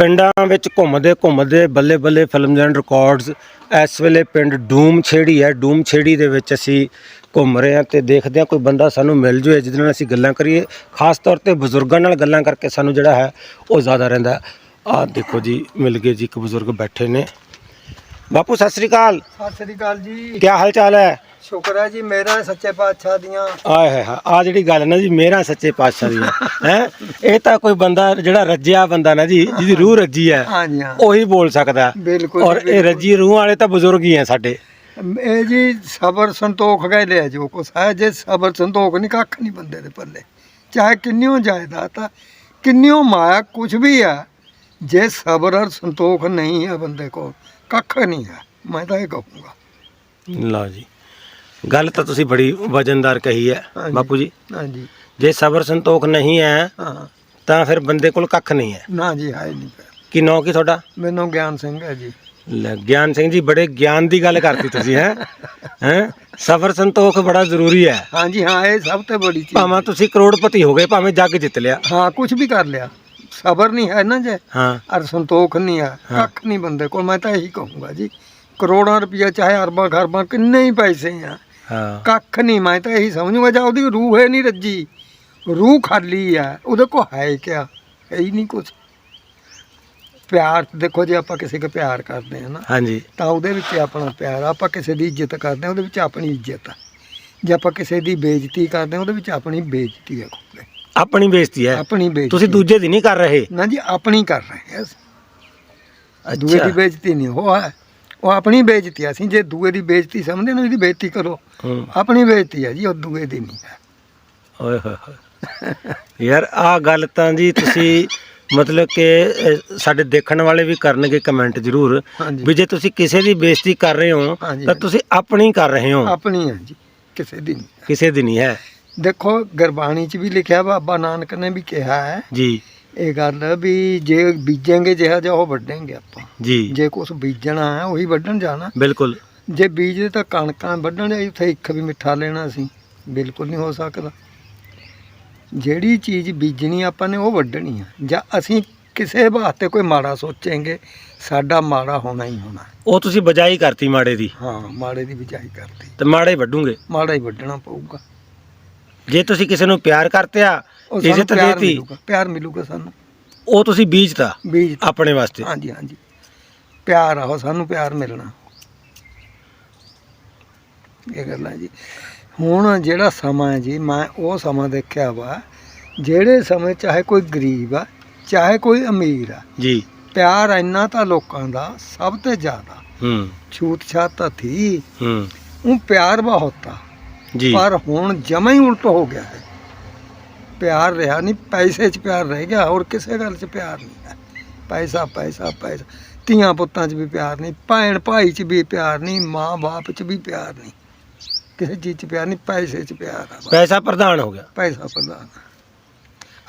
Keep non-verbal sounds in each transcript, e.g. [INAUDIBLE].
ਪਿੰਡਾਂ ਵਿੱਚ ਘੁੰਮਦੇ ਘੁੰਮਦੇ ਬੱਲੇ ਬੱਲੇ ਫਿਲਮਸ ਐਂਡ ਰਿਕਾਰਡਸ ਇਸ ਵੇਲੇ ਪਿੰਡ ਡੂਮ ਛੇੜੀ ਹੈ। ਡੂਮ ਛੇੜੀ ਦੇ ਵਿੱਚ ਅਸੀਂ ਘੁੰਮ ਰਹੇ ਹਾਂ ਤੇ ਦੇਖਦੇ ਹਾਂ ਕੋਈ ਬੰਦਾ ਸਾਨੂੰ ਮਿਲ ਜੂਏ ਜਿਹਦੇ ਨਾਲ ਅਸੀਂ ਗੱਲਾਂ ਕਰੀਏ। ਖਾਸ ਤੌਰ ਤੇ ਬਜ਼ੁਰਗਾਂ ਨਾਲ ਗੱਲਾਂ ਕਰਕੇ ਸਾਨੂੰ ਜਿਹੜਾ ਹੈ ਉਹ ਜ਼ਿਆਦਾ ਰਹਿੰਦਾ ਆਹ ਦੇਖੋ ਜੀ ਮਿਲ ਗਏ ਜੀ ਇੱਕ ਬਜ਼ੁਰਗ ਬੈਠੇ ਨੇ। ਬਾਪੂ ਸਤਿ ਸ੍ਰੀ ਅਕਾਲ। ਸਤਿ ਸ੍ਰੀ ਅਕਾਲ ਜੀ। ਕੀ ਹਾਲ ਚਾਲ ਹੈ? ਸ਼ੁਕਰ ਹੈ ਜੀ ਮੇਰਾ ਸੱਚੇ ਪਾਤਸ਼ਾਹ ਦੀਆਂ ਆਏ ਹੈ ਆ ਜਿਹੜੀ ਗੱਲ ਨਾ ਜੀ ਮੇਰਾ ਸੱਚੇ ਪਾਤਸ਼ਾਹ ਦੀ ਹੈ? ਇਹ ਤਾਂ ਕੋਈ ਬੰਦਾ ਜਿਹੜਾ ਰੱਜਿਆ ਬੰਦਾ ਨਾ ਜੀ ਜਿਹਦੀ ਰੂਹ ਰੱਜੀ ਹੈ ਹਾਂਜੀ ਹਾਂ। ਉਹੀ ਬੋਲ ਸਕਦਾ। ਬਿਲਕੁਲ ਔਰ ਇਹ ਰੱਜੀ ਰੂਹ ਵਾਲੇ ਤਾਂ ਬਜ਼ੁਰਗ ਹੀ ਆ ਸਾਡੇ। ਇਹ ਜੀ ਸਬਰ ਸੰਤੋਖ ਗਏ ਲਿਆ ਜੋ ਕੁਛ ਹੈ ਜੇ ਸਬਰ ਸੰਤੋਖ ਨਹੀਂ ਕੱਖ ਨਹੀਂ ਬੰਦੇ ਦੇ ਪੱਲੇ। ਚਾਹੇ ਕਿੰਨਿਓ ਜਾਇਦਾਦ ਆ ਕਿੰਨਿਓ ਮਾਇਆ ਕੁਝ ਵੀ ਆ ਜੇ ਸਬਰ ਔਰ ਸੰਤੋਖ ਨਹੀਂ ਹੈ ਬੰਦੇ ਕੋਲ ਕੱਖ ਨਹੀਂ ਹੈ। ਮੈਂ ਤਾਂ ਇਹ ਕਹੂੰਗਾ। ਲਓ ਜੀ। ਗੱਲ ਤਾਂ ਤੁਸੀਂ ਬੜੀ ਵਜਨਦਾਰ ਕਹੀ ਹੈ ਹਾਂਜੀ। ਬਾਪੂ ਜੀ। ਹਾਂਜੀ। ਜੇ ਸਬਰ ਸੰਤੋਖ ਨਹੀਂ ਹੈ ਹਾਂ। ਤਾਂ ਫਿਰ ਬੰਦੇ ਕੋਲ ਕੱਖ ਨਹੀਂ ਹੈ। ਨਾ ਜੀ ਹੈ ਨਹੀਂ। ਕੀ ਨਾਂ ਕੀ ਤੁਹਾਡਾ? ਮੈਨੂੰ ਗਿਆਨ ਸਿੰਘ ਹੈ ਜੀ। ਲੈ, ਗਿਆਨ ਸਿੰਘ ਜੀ ਬੜੇ ਗਿਆਨ ਦੀ ਗੱਲ ਕਰਤੀ ਤੁਸੀਂ ਹੈ? [LAUGHS] ਹੈ? ਸਬਰ ਸੰਤੋਖ ਬੜਾ ਜ਼ਰੂਰੀ ਹੈ। ਹਾਂਜੀ ਹਾਂ ਇਹ ਸਭ ਤੋਂ ਬੜੀ ਚੀਜ਼ ਭਾਵੇਂ ਤੁਸੀਂ ਕਰੋੜਪਤੀ ਹੋ ਗਏ ਭਾਵੇਂ ਜੱਗ ਜਿੱਤ ਲਿਆ। ਹਾਂ ਕੁਝ ਵੀ ਕਰ ਲਿਆ। ਸਬਰ ਨਹੀਂ ਹੈ ਨਾ ਜੇ। ਹਾਂ। ਔਰ ਸੰਤੋਖ ਨਹੀਂ ਆ ਹਾਂ। ਕੱਖ ਨਹੀਂ ਬੰਦੇ ਕੋਲ। ਮੈਂ ਤਾਂ ਇਹੀ ਕਹੂੰਗਾ ਜੀ ਕਰੋੜਾਂ ਰੁਪਈਆ ਚਾਹੇ ਅਰਬਾਂ ਖਰਬਾਂ ਕਿੰਨੇ ਹੀ ਪੈਸੇ ਆ। ਹਾਂ। ਕੱਖ ਨਹੀਂ ਮੈਂ ਤਾਂ ਇਹੀ ਸਮਝੂਗਾ ਜਾਂ ਉਹਦੀ ਰੂਹ ਹੈ ਨਹੀਂ ਰੱਜੀ। ਰੂਹ ਖਾਲੀ ਆ ਉਹਦੇ ਕੋ ਹੈ ਕਿਆ? ਹੈ ਹੀ ਨਹੀਂ ਕੁਝ ਪਿਆਰ ਦੇਖੋ ਜੇ ਆਪਾਂ ਕਿਸੇ ਕੋ ਪਿਆਰ ਕਰਦੇ ਹਾਂ ਨਾ ਹਾਂਜੀ। ਤਾਂ ਉਹਦੇ ਵਿੱਚ ਆਪਣਾ ਪਿਆਰ। ਆਪਾਂ ਕਿਸੇ ਦੀ ਇੱਜ਼ਤ ਕਰਦੇ ਹਾਂ ਉਹਦੇ ਵਿੱਚ ਆਪਣੀ ਇੱਜ਼ਤ ਆ। ਜੇ ਆਪਾਂ ਕਿਸੇ ਦੀ ਬੇਇੱਜ਼ਤੀ ਕਰਦੇ ਹਾਂ ਉਹਦੇ ਵਿੱਚ ਆਪਣੀ ਬੇਇੱਜ਼ਤੀ ਆ ਖੁਦ ਆਪਣੀ ਬੇਇੱਜ਼ਤੀ ਹੈ। ਆਪਣੀ ਬੇਇੱਜ਼ਤੀ। ਤੁਸੀਂ ਦੂਜੇ ਦੀ ਨਹੀਂ ਕਰ ਰਹੇ। ਨਾ ਜੀ ਆਪਣੀ ਕਰ ਰਹੇ ਹਾਂ। ਦੂਏ ਦੀ ਬੇਇੱਜ਼ਤੀ ਨਹੀਂ ਉਹ ਹੈ। ਉਹ ਆਪਣੀ ਬੇਇੱਜ਼ਤੀ ਆ। ਅਸੀਂ ਜੇ ਦੂਏ ਦੀ ਬੇਇੱਜ਼ਤੀ ਸਮਝਦੇ ਨਾ ਇਹਦੀ ਬੇਇੱਜ਼ਤੀ ਕਰੋ। ਹੂੰ। ਆਪਣੀ ਬੇਇੱਜ਼ਤੀ ਹੈ ਜੀ ਉਹ ਦੂਏ ਦੀ ਨਹੀਂ ਹੈ ਓਏ ਹੋਏ ਹੋਏ। ਯਾਰ ਆ ਗੱਲ ਤਾਂ ਜੀ ਤੁਸੀਂ [LAUGHS] ਮਤਲਬ ਕਿ ਅਹ, ਸਾਡੇ ਦੇਖਣ ਵਾਲੇ ਵੀ ਕਰਨਗੇ ਕਮੈਂਟ ਜ਼ਰੂਰ ਹਾਂਜੀ। ਵੀ ਜੇ ਤੁਸੀਂ ਕਿਸੇ ਦੀ ਬੇਇੱਜ਼ਤੀ ਕਰ ਰਹੇ ਹੋ ਹਾਂਜੀ, ਤਾਂ ਤੁਸੀਂ ਆਪਣੀ ਕਰ ਰਹੇ ਹੋ। ਆਪਣੀ ਹੈ ਜੀ ਕਿਸੇ ਦੀ ਨਹੀਂ ਕਿਸੇ ਦੀ ਨਹੀਂ ਹੈ। ਦੇਖੋ ਗੁਰਬਾਣੀ 'ਚ ਵੀ ਲਿਖਿਆ ਬਾਬਾ ਨਾਨਕ ਨੇ ਵੀ ਕਿਹਾ ਹੈ ਜੀ। ਇਹ ਗੱਲ ਵੀ ਜੇ ਬੀਜਾਂਗੇ ਜਿਹਾ ਜਿਹਾ ਉਹ ਵੱਢਾਂਗੇ ਆਪਾਂ। ਜੀ। ਜੇ ਕੁਝ ਬੀਜਣਾ ਹੈ ਉਹੀ ਵੱਢਣ ਜਾਣਾ। ਬਿਲਕੁਲ। ਜੇ ਬੀਜਦੇ ਤਾਂ ਕਣਕਾਂ ਵੱਢਣ ਉੱਥੇ ਇੱਕ ਵੀ ਮਿੱਠਾ ਲੈਣਾ ਸੀ। ਬਿਲਕੁਲ ਨਹੀਂ ਹੋ ਸਕਦਾ। ਜਿਹੜੀ ਚੀਜ਼ ਬੀਜਣੀ ਆਪਾਂ ਨੇ ਉਹ ਵੱਢਣੀ ਆ। ਜਾਂ ਅਸੀਂ ਕਿਸੇ ਵਾਸਤੇ ਕੋਈ ਮਾੜਾ ਸੋਚਾਂਗੇ ਸਾਡਾ ਮਾੜਾ ਹੋਣਾ ਹੀ ਹੋਣਾ। ਉਹ ਤੁਸੀਂ ਬਜਾਈ ਕਰਤੀ ਮਾੜੇ ਦੀ। ਹਾਂ ਮਾੜੇ ਦੀ ਬਿਜਾਈ ਕਰਦੀ ਤੇ ਮਾੜੇ ਵੱਢੂਗੇ। ਮਾੜਾ ਹੀ ਵੱਢਣਾ ਪਊਗਾ। ਜੇ ਤੁਸੀਂ ਕਿਸੇ ਨੂੰ ਪਿਆਰ ਕਰਤੇ ਆ ਉਹ ਸਾਨੂੰ ਇੱਜ਼ਤ ਪਿਆਰ ਦੇਤੀ ਮਿਲੂਗਾ ਪਿਆਰ ਮਿਲੂਗਾ ਸਾਨੂੰ। ਉਹ ਤੁਸੀਂ ਬੀਜਤਾ ਬੀਜ ਆਪਣੇ ਵਾਸਤੇ। ਹਾਂਜੀ ਹਾਂਜੀ। ਪਿਆਰ ਆਹੋ ਸਾਨੂੰ ਪਿਆਰ ਮਿਲਣਾ। ਇਹ ਗੱਲ ਜੀ। ਹੁਣ ਜਿਹੜਾ ਸਮਾਂ ਹੈ ਜੀ ਮੈਂ ਉਹ ਸਮਾਂ ਦੇਖਿਆ ਵਾ ਜਿਹੜੇ ਸਮੇਂ ਚਾਹੇ ਕੋਈ ਗਰੀਬ ਆ ਚਾਹੇ ਕੋਈ ਅਮੀਰ ਆ ਜੀ। ਪਿਆਰ ਇੰਨਾ ਤਾਂ ਲੋਕਾਂ ਦਾ ਸਭ ਤੋਂ ਜ਼ਿਆਦਾ। ਹੂੰ। ਛੂਤ ਛਾਤ ਤਾਂ ਥੀ। ਹੂੰ। ਉਹ ਪਿਆਰ ਬਹੁਤ ਆ। ਜੀ। ਪਰ ਹੁਣ ਜਮਾ ਹੀ ਉਲਟ ਹੋ ਗਿਆ ਹੈ। ਪਿਆਰ ਰਿਹਾ ਨਹੀਂ ਪੈਸੇ 'ਚ ਪਿਆਰ ਰਹਿ ਗਿਆ ਹੋਰ ਕਿਸੇ ਗੱਲ 'ਚ ਪਿਆਰ ਨਹੀਂ ਹੈ। ਪੈਸਾ ਪੈਸਾ ਪੈਸਾ। ਧੀਆਂ ਪੁੱਤਾਂ 'ਚ ਵੀ ਪਿਆਰ ਨਹੀਂ ਭੈਣ ਭਾਈ 'ਚ ਵੀ ਪਿਆਰ ਨਹੀਂ ਮਾਂ ਬਾਪ 'ਚ ਵੀ ਪਿਆਰ ਨਹੀਂ। ਕਿਸੇ ਚੀਜ਼ 'ਚ ਪਿਆਰ ਨਹੀਂ ਪੈਸੇ 'ਚ ਪਿਆਰ ਆ ਬਸ। ਪੈਸਾ ਪ੍ਰਧਾਨ ਹੋ ਗਿਆ। ਪੈਸਾ ਪ੍ਰਧਾਨ।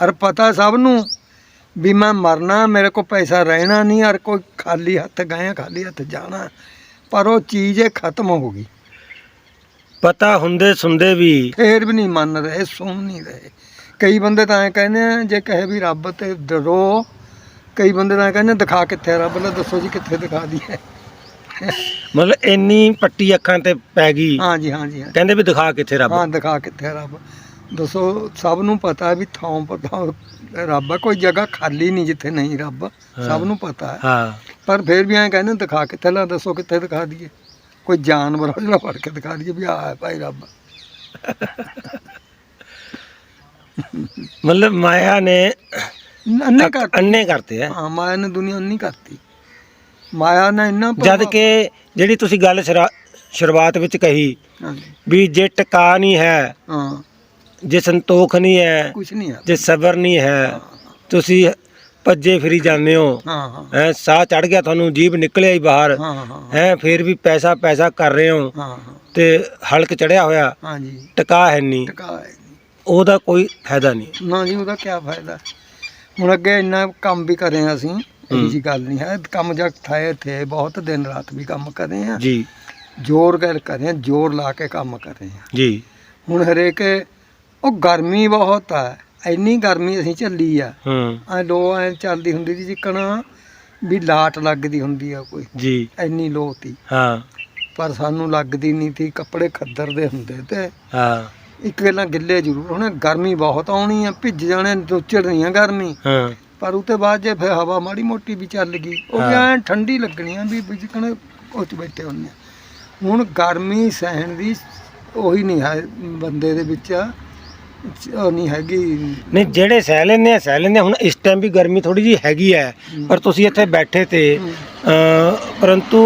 ਅਰ ਪਤਾ ਸਭ ਨੂੰ ਵੀ ਮੈਂ ਮਰਨਾ ਮੇਰੇ ਕੋਲ ਪੈਸਾ ਰਹਿਣਾ ਨਹੀਂ ਅਰ ਕੋਈ ਖਾਲੀ ਹੱਥ ਗਏ ਖਾਲੀ ਹੱਥ ਜਾਣਾ। ਪਰ ਉਹ ਚੀਜ਼ ਇਹ ਖਤਮ ਹੋ ਗਈ। ਪਤਾ ਹੁੰਦੇ ਸੁਣਦੇ ਵੀ ਫੇਰ ਵੀ ਨਹੀਂ ਮੰਨ ਰਹੇ ਸੁਣ ਨਹੀਂ ਰਹੇ। ਕਈ ਬੰਦੇ ਤਾਂ ਐ ਕਹਿੰਦੇ ਆ ਜੇ ਕਹੇ ਵੀ ਰੱਬ ਤੇ ਡਰੋ ਕਈ ਬੰਦੇ ਤਾਂ ਐਂ ਕਹਿੰਦੇ ਦਿਖਾ ਕਿੱਥੇ ਆ ਰੱਬ ਲੈ ਦੱਸੋ ਜੀ ਕਿੱਥੇ ਦਿਖਾ ਦਈਏ। ਮਤਲਬ ਇੰਨੀ ਪੱਟੀ ਅੱਖਾਂ ਤੇ ਪੈ ਗਈ। ਹਾਂਜੀ ਹਾਂਜੀ ਹਾਂ। ਕਹਿੰਦੇ ਵੀ ਦਿਖਾ ਕਿੱਥੇ ਰੱਬ। ਹਾਂ ਦਿਖਾ ਕਿੱਥੇ ਆ ਰੱਬ। ਦੱਸੋ ਸਭ ਨੂੰ ਪਤਾ ਵੀ ਥਾਂ ਪਤਾ ਰੱਬ ਆ ਕੋਈ ਜਗ੍ਹਾ ਖਾਲੀ ਨਹੀਂ ਜਿੱਥੇ ਨਹੀਂ ਰੱਬ ਸਭ ਨੂੰ ਪਤਾ ਹੈ। ਹਾਂ। ਪਰ ਫੇਰ ਵੀ ਐਂ ਕਹਿੰਦੇ ਦਿਖਾ ਕਿੱਥੇ ਲੈ ਦੱਸੋ ਕਿੱਥੇ ਦਿਖਾ ਦਈਏ। ਕੋਈ ਜਾਨਵਰ ਹੋ ਜਿਹੜਾ ਫੜ ਕੇ ਦਿਖਾ ਦਈਏ ਵੀ ਆਹ ਹੈ ਭਾਈ ਰੱਬ। ਮਤਲਬ ਮਾਇਆ ਨੇ ਅੰਨੇ ਕਰ ਅੰਨੇ ਕਰਤੇ ਆ। ਹਾਂ ਮਾਇਆ ਨੇ ਦੁਨੀਆ ਨਹੀਂ ਕਰਤੀ। ਮਾਇਆ ਨੇ ਇੰਨਾ ਜਦ ਕਿ ਜਿਹੜੀ ਤੁਸੀਂ ਗੱਲ ਸ਼ੁਰਾ- ਸ਼ੁਰੂਆਤ ਵਿੱਚ ਕਹੀ ਵੀ ਜੇ ਟਿਕਾ ਨਹੀਂ ਹੈ ਹਾਂ। ਜੇ ਸੰਤੋਖ ਨਹੀਂ ਹੈ ਕੁਛ ਨਹੀਂ ਹੈ। ਜੇ ਸਬਰ ਨਹੀਂ ਹੈ ਤੁਸੀਂ ਭੱਜੇ ਫਿਰੀ ਜਾਂਦੇ ਹੋ। ਹਾਂ ਹਾਂ। ਸਾਹ ਚੜ ਗਿਆ ਤੁਹਾਨੂੰ ਜੀਭ ਨਿਕਲਿਆ ਹੀ ਬਾਹਰ। ਹਾਂ ਫਿਰ ਵੀ ਪੈਸਾ ਪੈਸਾ ਕਰ ਰਹੇ ਹੋ ਤੇ ਹਲਕ ਚੜਿਆ ਹੋਇਆ। ਹਾਂਜੀ। ਟਿਕਾ ਹੈ ਨਹੀਂ ਟਿਕਾ ਹੈ। ਨਹੀਂ। ਉਹਦਾ ਕੋਈ ਫਾਇਦਾ ਨਹੀਂ। ਨਾ ਜੀ ਉਹਦਾ ਕੀ ਫਾਇਦਾ। ਹੁਣ ਅੱਗੇ ਇੰਨਾ ਕੰਮ ਵੀ ਕਰੇ ਅਸੀਂ ਇਹ ਜੀ ਗੱਲ ਨਹੀਂ ਹੈ। ਕੰਮ ਜਗ ਥਾਏ ਥੇ ਬਹੁਤ ਦਿਨ ਰਾਤ ਵੀ ਕੰਮ ਕਰੇ ਹਾਂ ਜੀ। ਜ਼ੋਰ ਗੱਲ ਕਰੇ ਹਾਂ ਜ਼ੋਰ ਲਾ ਕੇ ਕੰਮ ਕਰੇ ਹਾਂ ਜੀ। ਹੁਣ ਹਰੇਕ ਉਹ ਗਰਮੀ ਬਹੁਤ ਹੈ ਇੰਨੀ ਗਰਮੀ ਅਸੀਂ ਝੱਲੀ ਆ। ਹੂੰ। ਐ ਲੋ ਐ ਚੱਲਦੀ ਹੁੰਦੀ ਸੀ ਜਿੱਕਣ ਵੀ ਲਾਟ ਲੱਗਦੀ ਹੁੰਦੀ ਆ ਕੋਈ। ਜੀ। ਇੰਨੀ ਲੋ ਤੀ। ਹਾਂ। ਪਰ ਸਾਨੂੰ ਲੱਗਦੀ ਨਹੀਂ ਤੀ ਕੱਪੜੇ ਖੱਦਰ ਦੇ ਹੁੰਦੇ ਤੇ ਹਾਂ। ਇੱਕ ਗੱਲਾਂ ਗਿੱਲੇ ਜ਼ਰੂਰ ਹੁਣ ਗਰਮੀ ਬਹੁਤ ਆਉਣੀ ਆ ਭਿੱਜ ਜਾਣੇ ਚੜਨੀ ਆ ਗਰਮੀ। ਹਾਂ। ਪਰ ਉਤੇ ਬਾਅਦ ਜੇ ਫਿਰ ਹਵਾ ਮਾੜੀ ਮੋਟੀ ਵੀ ਚੱਲ ਗਈ ਉਹ ਵੀ। ਐਂ ਠੰਡੀ ਲੱਗਣੀ ਆ ਵੀ ਜਿਕਣ ਉਹ 'ਚ ਬੈਠੇ ਆ। ਹੁਣ ਗਰਮੀ ਸਹਿਣ ਦੀ ਉਹੀ ਨਹੀਂ ਹੈ ਬੰਦੇ ਦੇ ਵਿੱਚ ਉਹ ਨਹੀਂ ਹੈਗੀ। ਨਹੀਂ ਜਿਹੜੇ ਸਹਿ ਲੈਂਦੇ ਆ ਸਹਿ ਲੈਂਦੇ ਆ। ਹੁਣ ਇਸ ਟਾਈਮ ਵੀ ਗਰਮੀ ਥੋੜੀ ਜੀ ਹੈਗੀ ਹੈ ਪਰ ਤੁਸੀਂ ਇੱਥੇ ਬੈਠੇ ਤੇ ਅ, ਪਰੰਤੂ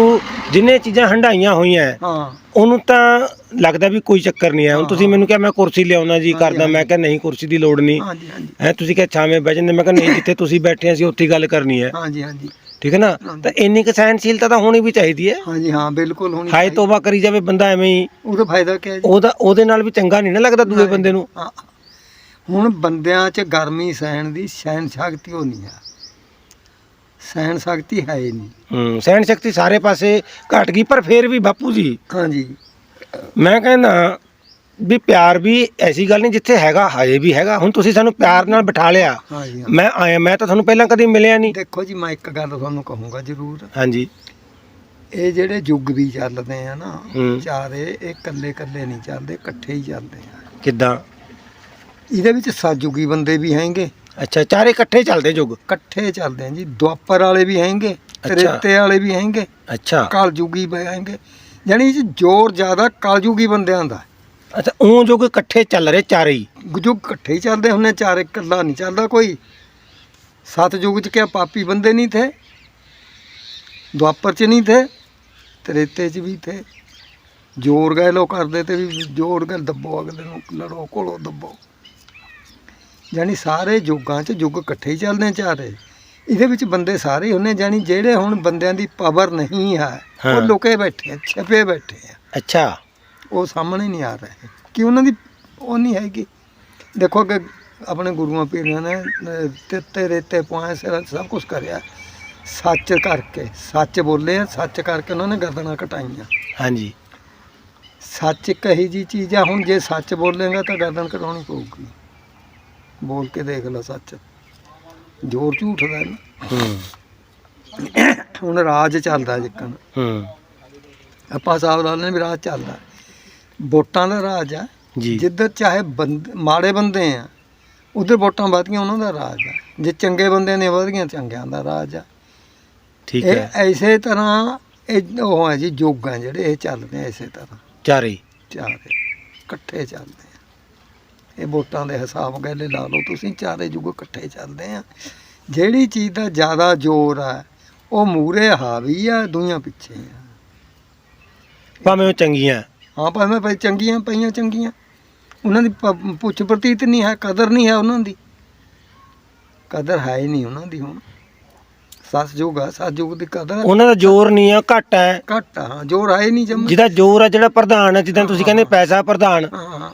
ਜਿੰਨੇ ਚੀਜ਼ਾਂ ਹੰਡਾਈਆਂ ਹੋਈਆਂ ਹਾਂ। ਉਹਨੂੰ ਤਾਂ ਲੱਗਦਾ ਵੀ ਕੋਈ ਚੱਕਰ ਨਹੀਂ ਹੈ। ਹੁਣ ਤੁਸੀਂ ਮੈਨੂੰ ਕਿਹਾ ਮੈਂ ਕੁਰਸੀ ਲਿਆਉਣਾ ਜੀ ਕਰਦਾ ਮੈਂ ਕਿਹਾ ਨਹੀਂ ਕੁਰਸੀ ਦੀ ਲੋੜ ਨਹੀਂ। ਹਾਂਜੀ ਹਾਂਜੀ। ਹੈ ਤੁਸੀਂ ਕਿਹਾ ਛਾਵੇਂ ਬਹਿ ਜਾਂਦੇ ਮੈਂ ਕਿਹਾ ਨਹੀਂ ਜਿੱਥੇ ਤੁਸੀਂ ਬੈਠੇ ਸੀ ਉੱਥੇ ਹੀ ਗੱਲ ਕਰਨੀ ਹੈ। ਹਾਂਜੀ ਹਾਂਜੀ। ਠੀਕ ਹੈ ਨਾ। ਤਾਂ ਇੰਨੀ ਕੁ ਸਹਿਨਸ਼ੀਲਤਾ ਤਾਂ ਹੋਣੀ ਵੀ ਚਾਹੀਦੀ ਹੈ। ਹਾਂਜੀ ਹਾਂ ਬਿਲਕੁਲ ਹੋਣੀ ਹਾਏ ਚਾਹੀਦੀ। ਤੋਬਾ ਕਰੀ ਜਾਵੇ ਬੰਦਾ ਐਵੇਂ ਹੀ। ਉਹਦਾ ਫਾਇਦਾ ਕੀ ਹੈ ਜੀ ਉਹਦਾ ਉਹਦੇ ਨਾਲ ਵੀ ਚੰਗਾ ਨਹੀਂ ਨਾ ਲੱਗਦਾ ਦੂਏ ਬੰਦੇ ਨੂੰ। ਹਾਂ। ਹੁਣ ਬੰਦਿਆਂ 'ਚ ਗਰਮੀ ਸਹਿਣ ਦੀ ਸਹਿਣ ਸ਼ਕਤੀ ਉਹ ਨਹੀਂ ਹੈ ਸਹਿਣ ਸ਼ਕਤੀ ਹੈ ਹੀ ਨਹੀਂ। ਹੂੰ ਸਹਿਣ ਸ਼ਕਤੀ ਸਾਰੇ ਪਾਸੇ ਘਟ ਗਈ ਪਰ ਫੇਰ ਵੀ ਬਾਪੂ ਜੀ ਹਾਂਜੀ। ਮੈਂ ਕਹਿੰਦਾ ਵੀ ਪਿਆਰ ਵੀ ਐਸੀ ਗੱਲ ਨਹੀਂ ਜਿੱਥੇ ਹੈਗਾ ਹਜੇ ਵੀ ਹੈਗਾ। ਹੁਣ ਤੁਸੀਂ ਸਾਨੂੰ ਪਿਆਰ ਨਾਲ ਬਿਠਾ ਲਿਆ। ਹਾਂਜੀ ਹਾਂ। ਮੈਂ ਆਇਆ ਮੈਂ ਤਾਂ ਤੁਹਾਨੂੰ ਪਹਿਲਾਂ ਕਦੀ ਮਿਲਿਆ ਨਹੀਂ। ਦੇਖੋ ਜੀ ਮੈਂ ਇੱਕ ਗੱਲ ਤੁਹਾਨੂੰ ਕਹੂੰਗਾ ਜ਼ਰੂਰ। ਹਾਂਜੀ। ਇਹ ਜਿਹੜੇ ਯੁੱਗ ਵੀ ਚੱਲਦੇ ਆ ਨਾ ਹੂੰ। ਚਾਰੇ ਇਹ ਇਕੱਲੇ ਇਕੱਲੇ ਨਹੀਂ ਚੱਲਦੇ ਇਕੱਠੇ ਹੀ ਚੱਲਦੇ ਆ। ਕਿੱਦਾਂ? ਇਹਦੇ ਵਿੱਚ ਸਤਜੁਗੀ ਬੰਦੇ ਵੀ ਹੈਗੇ। ਅੱਛਾ ਚਾਰੇ ਇਕੱਠੇ ਚੱਲਦੇ ਜੁਗ ਇਕੱਠੇ ਚੱਲਦੇ ਆ ਜੀ। ਦੁਆਪਰ ਵਾਲੇ ਵੀ ਹੈਗੇ ਅੱਛਾ। ਰੇਤੇ ਵਾਲੇ ਵੀ ਹੈਗੇ। ਅੱਛਾ। ਕਲਯੁਗੀ ਵੀ ਹੈਗੇ। ਯਾਨੀ ਜ਼ੋਰ ਜ਼ਿਆਦਾ ਕਲਯੁਗੀ ਬੰਦਿਆਂ ਦਾ। ਅੱਛਾ ਉਹ ਜੁਗ ਇਕੱਠੇ ਚੱਲ ਰਹੇ ਚਾਰੇ ਹੀ? ਯੁੱਗ ਇਕੱਠੇ ਹੀ ਚੱਲਦੇ ਹੁੰਨੇ ਚਾਰੇ ਇਕੱਲਾ ਨਹੀਂ ਚੱਲਦਾ ਕੋਈ। ਸਤਜੁਗ ਚ ਕਿਆ ਪਾਪੀ ਬੰਦੇ ਨਹੀਂ ਥੇ? ਦੁਆਪਰ ਚ ਨਹੀਂ ਥੇ? ਤ੍ਰੇਤੇ ਚ ਵੀ ਥੇ? ਜੋਰ ਗਏ ਲੋ ਕਰਦੇ ਤੇ ਵੀ ਜੋਰ ਗਏ ਦੱਬੋ ਅਗਲੇ ਨੂੰ ਲੜੋ ਕੋਲੋ ਦੱਬੋ। ਯਾਨੀ ਸਾਰੇ ਯੁੱਗਾਂ ਚ ਯੁੱਗ ਇਕੱਠੇ ਹੀ ਚੱਲਦੇ ਚਾਰੇ। ਇਹਦੇ ਵਿੱਚ ਬੰਦੇ ਸਾਰੇ ਹੁੰਨੇ ਜਾਨੀ ਜਿਹੜੇ ਹੁਣ ਬੰਦਿਆਂ ਦੀ ਪਾਵਰ ਨਹੀਂ ਹੈ। ਉਹ ਲੁਕੇ ਬੈਠੇ ਛਿਪੇ ਬੈਠੇ ਆ। ਅੱਛਾ। ਉਹ ਸਾਹਮਣੇ ਨਹੀਂ ਆ ਰਹੇ। ਕਿ ਉਹਨਾਂ ਦੀ ਉਹ ਨਹੀਂ ਹੈਗੀ। ਦੇਖੋ ਕਿ ਆਪਣੇ ਗੁਰੂਆਂ ਪੀਰਾਂ ਨੇ ਤਿੱਤੇ ਰੇਤੇ ਪੁਆਏ ਸਿਰ ਸਭ ਕੁਝ ਕਰਿਆ। ਸੱਚ ਕਰਕੇ ਸੱਚ ਬੋਲੇ ਸੱਚ ਕਰਕੇ ਉਹਨਾਂ ਨੇ ਗਰਦਨਾਂ ਕਟਾਈਆਂ। ਹਾਂਜੀ। ਸੱਚ ਇੱਕ ਇਹੀ ਜੀ ਚੀਜ਼ ਆ ਹੁਣ ਜੇ ਸੱਚ ਬੋਲੇਗਾ ਤਾਂ ਗਰਦਨ ਕਟਾਉਣੀ ਪਊਗੀ। ਬੋਲ ਕੇ ਦੇਖ ਲਓ ਸੱਚ। ਜ਼ੋਰ ਝੂਠ ਦਾ ਨਾ। ਹੂੰ। ਹੁਣ ਰਾਜ ਚੱਲਦਾ ਜਿੱਕਣ। ਹੂੰ। ਆਪਾਂ ਸਾਹਿਬ ਲਾਲ ਨੇ ਵੀ ਰਾਜ ਚੱਲਦਾ। ਵੋਟਾਂ ਦਾ ਰਾਜ ਆ। ਜੀ। ਜਿੱਧਰ ਚਾਹੇ ਬੰਦ ਮਾੜੇ ਬੰਦੇ ਆ ਉਧਰ ਵੋਟਾਂ ਵਧਦੀਆਂ ਉਹਨਾਂ ਦਾ ਰਾਜ ਆ। ਜੇ ਚੰਗੇ ਬੰਦੇ ਨੇ ਵਧਦੀਆਂ ਚੰਗਿਆਂ ਦਾ ਰਾਜ ਆ। ਠੀਕ ਇਹ ਹੈ। ਐਸੇ ਤਰ੍ਹਾਂ ਇਹ ਉਹ ਹੈ ਜੀ ਯੁੱਗ ਆ ਜਿਹੜੇ ਇਹ ਚੱਲਦੇ ਆ ਐਸੇ ਤਰ੍ਹਾਂ। ਚਾਰੇ। ਚਾਰੇ। ਇਕੱਠੇ ਚੱਲਦੇ ਆ। ਇਹ ਵੋਟਾਂ ਦੇ ਹਿਸਾਬ ਗੱਲੇ ਲਾ ਲਓ ਤੁਸੀਂ ਚਾਰੇ ਯੁੱਗ ਇਕੱਠੇ ਚੱਲਦੇ ਆ। ਜਿਹੜੀ ਚੀਜ਼ ਦਾ ਜ਼ਿਆਦਾ ਜ਼ੋਰ ਆ ਉਹ ਮੂਰੇ ਹਾਵੀ ਆ ਦੁਨੀਆਂ ਪਿੱਛੇ ਆ। ਭਾਵੇਂ ਉਹ ਚੰਗੀਆਂ। ਹਾਂ ਭਾਵੇਂ ਪਈ ਚੰਗੀਆਂ ਪਈਆਂ ਚੰਗੀਆਂ। ਉਹਨਾਂ ਦੀ ਪੁੱਛ ਪ੍ਰਤੀਤ ਨਹੀਂ ਹੈ ਕਦਰ ਨਹੀਂ ਹੈ ਉਹਨਾਂ ਦੀ। ਕਦਰ ਹੈ ਹੀ ਨਹੀਂ ਉਹਨਾਂ ਦੀ ਹੁਣ। ਸਤਜੁਗ ਆ ਸਤਜੁਗ ਦੀ ਕਦਰ ਉਹਨਾਂ ਦਾ ਜ਼ੋਰ ਨਹੀਂ ਆ ਘੱਟ ਹੈ। ਘੱਟ ਆ ਜੋਰ ਹੈ ਹੀ ਨਹੀਂ ਜਮ ਜਿਹਦਾ ਜ਼ੋਰ ਆ ਜਿਹੜਾ ਪ੍ਰਧਾਨ ਹੈ ਜਿੱਦਾਂ ਤੁਸੀਂ ਕਹਿੰਦੇ ਪੈਸਾ ਪ੍ਰਧਾਨ। ਹਾਂ।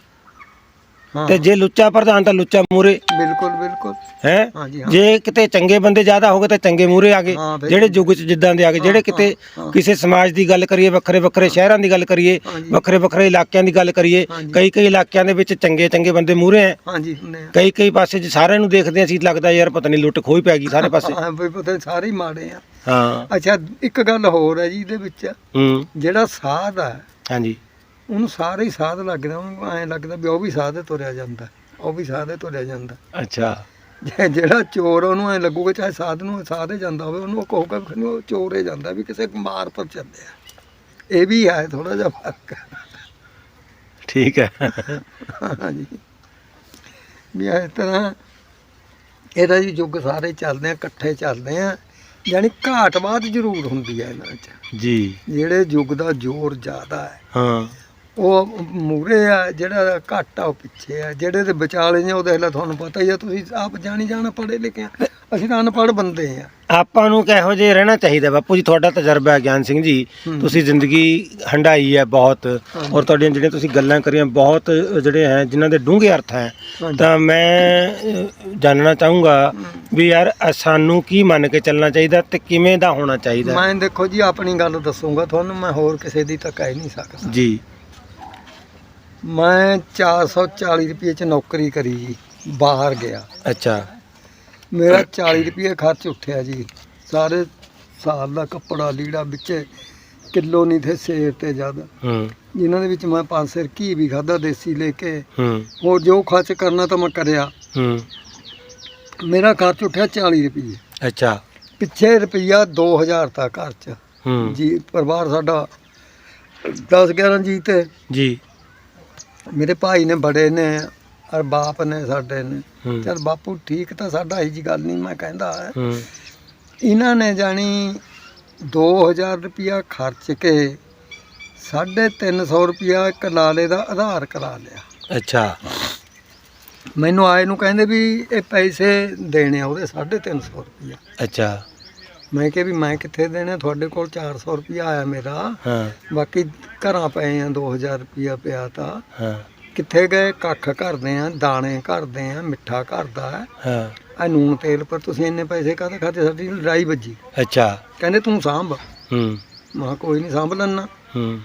ਤੇ ਜੇ ਲੁੱਚਾ ਪ੍ਰਧਾਨ ਤਾਂ ਲੁੱਚਾ ਮੂਰੇ ਬਿਲਕੁਲ ਬਿਲਕੁਲ। ਹੈ? ਜੇ ਕਿਤੇ ਚੰਗੇ ਬੰਦੇ ਜ਼ਿਆਦਾ ਹੋ ਗਏ ਤਾਂ ਚੰਗੇ ਮੂਰੇ ਆ ਗਏ। ਜਿਹੜੇ ਯੁੱਗ 'ਚ ਜਿੱਦਾਂ ਦੇ ਆ ਗਏ ਜਿਹੜੇ ਕਿਤੇ। ਕਿਸੇ ਸਮਾਜ ਦੀ ਗੱਲ ਕਰੀਏ ਵੱਖਰੇ ਵੱਖਰੇ ਸ਼ਹਿਰਾਂ ਦੀ ਗੱਲ ਕਰੀਏ। ਵੱਖਰੇ ਵੱਖਰੇ ਇਲਾਕਿਆਂ ਦੀ ਗੱਲ ਕਰੀਏ। ਕਈ ਕਈ ਇਲਾਕਿਆਂ ਦੇ ਵਿੱਚ ਚੰਗੇ ਚੰਗੇ ਬੰਦੇ ਮੂਰੇ ਆ ਹਾਂਜੀ ਕਈ ਕਈ ਪਾਸੇ ਜੇ ਸਾਰਿਆਂ ਨੂੰ ਦੇਖਦੇ ਅਸੀਂ ਲੱਗਦਾ ਯਾਰ ਪਤਾ ਨਹੀਂ ਲੁੱਟ ਖੋਈ ਪੈ ਗਈ ਸਾਰੇ ਪਾਸੇ। ਹਾਂ ਪਤਾ ਨੀ ਸਾਰੇ ਹੀ ਮਾੜੇ ਆ। ਹਾਂ। ਅੱਛਾ ਇੱਕ ਗੱਲ ਹੋਰ ਹੈ ਜੀ ਇਹਦੇ ਵਿੱਚ। ਹੂੰ। ਜਿਹੜਾ ਸਾਧ ਆ ਹਾਂਜੀ। ਉਹਨੂੰ ਸਾਰੇ ਹੀ ਸਾਧ ਲੱਗਦਾ ਉਹਨੂੰ ਐਂ ਲੱਗਦਾ ਵੀ ਉਹ ਵੀ ਸਾਧੇ ਤੁਰਿਆ ਜਾਂਦਾ ਉਹ ਵੀ ਸਾਧੇ ਤੁਰਿਆ ਜਾਂਦਾ। ਅੱਛਾ। ਜੇ ਜਿਹੜਾ ਚੋਰ ਉਹਨੂੰ ਐ ਲੱਗੂਗਾ ਚਾਹੇ ਸਾਧ ਨੂੰ ਸਾਧੇ ਜਾਂਦਾ ਹੋਵੇ ਉਹਨੂੰ ਉਹ ਕਹੂਗਾ ਵੀ ਖਨੀ ਉਹ ਚੋਰ ਹੀ ਜਾਂਦਾ ਵੀ ਕਿਸੇ ਮਾਰ ਪਰ ਚੱਲਿਆ। ਇਹ ਵੀ ਹੈ ਥੋੜਾ ਜਿਹਾ ਫ਼ਰਕ। ਠੀਕ ਹੈ। ਹਾਂਜੀ। ਵੀ ਇਸ ਤਰ੍ਹਾਂ ਇਹਦਾ ਜੀ ਯੁੱਗ ਸਾਰੇ ਚੱਲਦੇ ਆ ਇਕੱਠੇ ਚੱਲਦੇ ਆ ਯਾਨੀ ਘਾਟਵਾਦ ਜ਼ਰੂਰ ਹੁੰਦੀ ਹੈ ਇਹਨਾਂ 'ਚ ਜੀ। ਜਿਹੜੇ ਯੁੱਗ ਦਾ ਜ਼ੋਰ ਜ਼ਿਆਦਾ ਹੈ। ਹਾਂ। ਉਹ ਮੂਰੇ ਆ ਜਿਹੜਾ ਘੱਟ ਆ ਉਹ ਪਿੱਛੇ ਆ। ਜਿਹੜੇ ਦੇ ਵਿਚਾਲੇ ਨੇ ਉਹ ਦੇਖ ਲੈ ਤੁਹਾਨੂੰ ਪਤਾ ਹੀ ਆ ਤੁਸੀਂ ਆਪ ਜਾਣੀ ਜਾਣਾ ਪੜ੍ਹੇ ਲਿਖੇ ਆ। ਅਸੀਂ ਤਾਂ ਅਨਪੜ੍ਹ ਬੰਦੇ ਆ। ਆਪਾਂ ਨੂੰ ਕਿਹੋ ਜਿਹੇ ਰਹਿਣਾ ਚਾਹੀਦਾ ਬਾਪੂ ਜੀ? ਤੁਹਾਡਾ ਤਜਰਬਾ ਹੈ ਗਿਆਨ ਸਿੰਘ ਜੀ। ਤੁਸੀਂ ਜ਼ਿੰਦਗੀ ਹੰਡਾਈ ਹੈ ਬਹੁਤ। ਔਰ ਤੁਹਾਡੀਆਂ ਜਿਹੜੀਆਂ ਤੁਸੀਂ ਗੱਲਾਂ ਕਰੀਆਂ ਬਹੁਤ ਜਿਹੜੇ ਹੈ ਜਿਨ੍ਹਾਂ ਦੇ ਡੂੰਘੇ ਅਰਥ ਹੈ। ਤਾਂ ਮੈਂ ਜਾਣਨਾ ਚਾਹੂੰਗਾ ਵੀ ਯਾਰ ਸਾਨੂੰ ਕੀ ਮੰਨ ਕੇ ਚੱਲਣਾ ਚਾਹੀਦਾ ਤੇ ਕਿਵੇਂ ਦਾ ਹੋਣਾ ਚਾਹੀਦਾ? ਮੈਂ ਦੇਖੋ ਜੀ ਆਪਣੀ ਗੱਲ ਦੱਸੂਗਾ। ਤੁਹਾਨੂੰ ਮੈਂ ਹੋਰ ਕਿਸੇ ਦੀ ਤਾਂ ਕਹਿ ਨਹੀਂ ਸਕਦਾ। ਜੀ। ਮੈਂ 440 ਰੁਪਏ ਚ ਨੌਕਰੀ ਕਰੀ ਜੀ ਬਾਹਰ ਗਿਆ। ਅੱਛਾ। ਮੇਰਾ 40 ਰੁਪਏ ਖਰਚ ਉੱਠਿਆ ਜੀ। ਸਾਰੇ ਸਾਲ ਦਾ ਕੱਪੜਾ ਲੀੜਾ ਵਿੱਚ ਕਿਲੋ ਨਹੀਂ ਥੇ ਸੇਰ ਤੇ ਜਦ। ਹੂੰ। ਜਿਨ੍ਹਾਂ ਦੇ ਵਿੱਚ ਮੈਂ ਪੰਜ ਸਿਰ ਘੀ ਵੀ ਖਾਦਾ ਦੇਸੀ ਲੈ ਕੇ। ਹੂੰ। ਹੋਰ ਜੋ ਖਰਚ ਕਰਨਾ ਤਾਂ ਮੈਂ ਕਰਿਆ। ਹੂੰ। ਮੇਰਾ ਖਰਚ ਉੱਠਿਆ 40 ਰੁਪਏ। ਅੱਛਾ। ਪਿੱਛੇ ਰੁਪਈਆ 2000 ਤਾਂ ਘਰ ਚ ਹੂੰ। ਜੀ ਪਰਿਵਾਰ ਸਾਡਾ 10 11 ਜੀ ਤੇ। ਜੀ। ਮੇਰੇ ਭਾਈ ਨੇ ਬੜੇ ਨੇ ਔਰ ਬਾਪ ਨੇ ਸਾਡੇ ਨੇ। ਹੂੰ। ਚਲ ਬਾਪੂ ਠੀਕ ਤਾਂ ਸਾਡਾ ਇਹ ਜੀ ਗੱਲ ਨਹੀਂ ਮੈਂ ਕਹਿੰਦਾ। ਹੈ। ਇਹਨਾਂ ਨੇ ਜਾਣੀ 2000 ਰੁਪਿਆ ਖਰਚ ਕੇ 350 ਰੁਪਿਆ ਇੱਕ ਲਾਲੇ ਦਾ ਆਧਾਰ ਕਰਾ ਲਿਆ। ਅੱਛਾ। ਮੈਨੂੰ ਆਏ ਨੂੰ ਕਹਿੰਦੇ ਵੀ ਇਹ ਪੈਸੇ ਦੇਣੇ ਆ ਉਹਦੇ 350 ਰੁਪਿਆ ਅੱਛਾ। ਮੈਂ ਕਿਹਾ ਵੀ ਮੈਂ ਕਿੱਥੇ ਦੇਣੇ? ਤੁਹਾਡੇ ਕੋਲ 400 ਰੁਪਿਆ ਆਇਆ ਮੇਰਾ। ਹਾਂ। ਬਾਕੀ ਘਰਾਂ ਪਏ ਆ 2000 ਰੁਪਿਆ ਪਿਆ ਤਾਂ। ਹਾਂ। ਕਿੱਥੇ ਗਏ? ਕੱਖ ਘਰਦੇ ਆ ਦਾਣੇ ਘਰਦੇ ਆ ਮਿੱਠਾ ਘਰਦਾ ਹੈ। ਆ ਨੂਨ ਤੇਲ ਪਰ ਤੁਸੀਂ ਇੰਨੇ ਪੈਸੇ ਕਾਹਦੇ ਖਾਤੇ ਸਾਡੀ ਲੜਾਈ ਵੱਜੀ। ਅੱਛਾ। ਕਹਿੰਦੇ ਤੂੰ ਸਾਂਭ। ਹੂੰ। ਮੈਂ ਕੋਈ ਨਹੀਂ ਸਾਂਭ ਲੈਣਾ ਹੂੰ।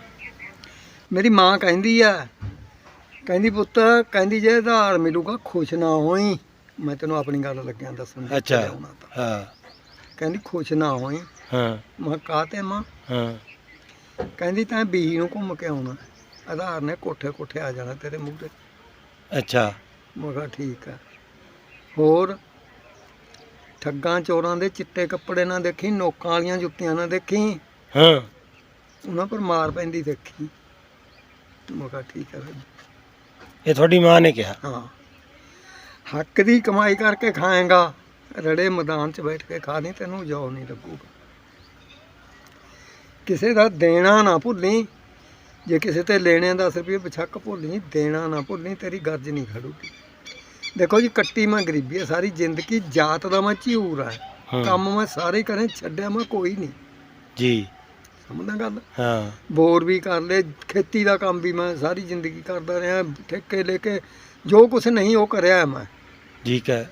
ਮੇਰੀ ਮਾਂ ਕਹਿੰਦੀ ਆ ਕਹਿੰਦੀ ਪੁੱਤ ਕਹਿੰਦੀ ਜੇ ਆਧਾਰ ਮਿਲੂਗਾ ਖੁਸ਼ ਨਾ ਹੋਈ। ਮੈਂ ਤੈਨੂੰ ਆਪਣੀ ਗੱਲ ਲੱਗਿਆ ਦੱਸਣ ਅੱਛਾ। ਹਾਂ। ਕਹਿੰਦੀ ਖੁਸ਼ ਨਾ ਹੋਈ ਹਾਂ। ਮੈਂ ਕਾਹਤੇ ਮਾਂ? ਹਾਂ। ਕਹਿੰਦੀ ਤੈਂ ਬੀਹੀ ਨੂੰ ਘੁੰਮ ਕੇ ਆਉਣਾ। ਆਧਾਰ ਨੇ ਕੋਠੇ ਕੋਠੇ ਆ ਜਾਣਾ ਤੇਰੇ ਮੂੰਹ ਤੇ। ਅੱਛਾ। ਮੈਂ ਕਿਹਾ ਠੀਕ ਆ। ਹੋਰ ਠੱਗਾਂ ਚੋਰਾਂ ਦੇ ਚਿੱਟੇ ਕੱਪੜੇ ਨਾ ਦੇਖੀ ਨੋਕਾਂ ਵਾਲੀਆਂ ਜੁੱਤੀਆਂ ਨਾ ਦੇਖੀ। ਹਾਂ। ਉਹਨਾਂ ਪਰ ਮਾਰ ਪੈਂਦੀ ਦੇਖੀ। ਮੈਂ ਕਿਹਾ ਠੀਕ ਫਿਰ। ਇਹ ਤੁਹਾਡੀ ਮਾਂ ਨੇ ਕਿਹਾ? ਹਾਂ। ਹੱਕ ਦੀ ਕਮਾਈ ਕਰਕੇ ਖਾਏਗਾ। ਰੜੇ ਮੈਦਾਨ 'ਚ ਬੈਠ ਕੇ ਖਾ ਤੈਨੂੰ ਜੋ ਨਹੀਂ ਲੱਗੂਗਾ। ਕਿਸੇ ਦਾ ਦੇਣਾ ਨਾ ਭੁੱਲੀ ਜੇ ਕਿਸੇ ਤੇ ਲੈਣੇ 10 ਰੁਪਏ ਬਛੱਕ ਭੁੱਲੀ ਦੇਣਾ ਨਾ ਭੁੱਲੀ ਤੇਰੀ ਗਰਜ ਨਹੀਂ ਖੜੂਗੀ। ਦੇਖੋ ਜੀ ਕੱਟੀ ਮੈਂ ਗਰੀਬੀ ਹੈ ਸਾਰੀ ਜ਼ਿੰਦਗੀ ਜਾਤ ਦਾ ਮੈਂ ਝਿਊਰ ਆ। ਕੰਮ ਮੈਂ ਸਾਰੇ ਕਰੇ ਛੱਡਿਆ ਮੈਂ ਕੋਈ ਨਹੀਂ। ਜੀ। ਸਮਝਦਾ ਗੱਲ? ਹਾਂ। ਬੋਰ ਵੀ ਕਰ ਲਏ ਖੇਤੀ ਦਾ ਕੰਮ ਵੀ ਮੈਂ ਸਾਰੀ ਜ਼ਿੰਦਗੀ ਕਰਦਾ ਰਿਹਾ ਠੇਕੇ ਲੈ ਕੇ ਜੋ ਕੁਝ ਨਹੀਂ ਉਹ ਕਰਿਆ ਮੈਂ। ਠੀਕ ਹੈ।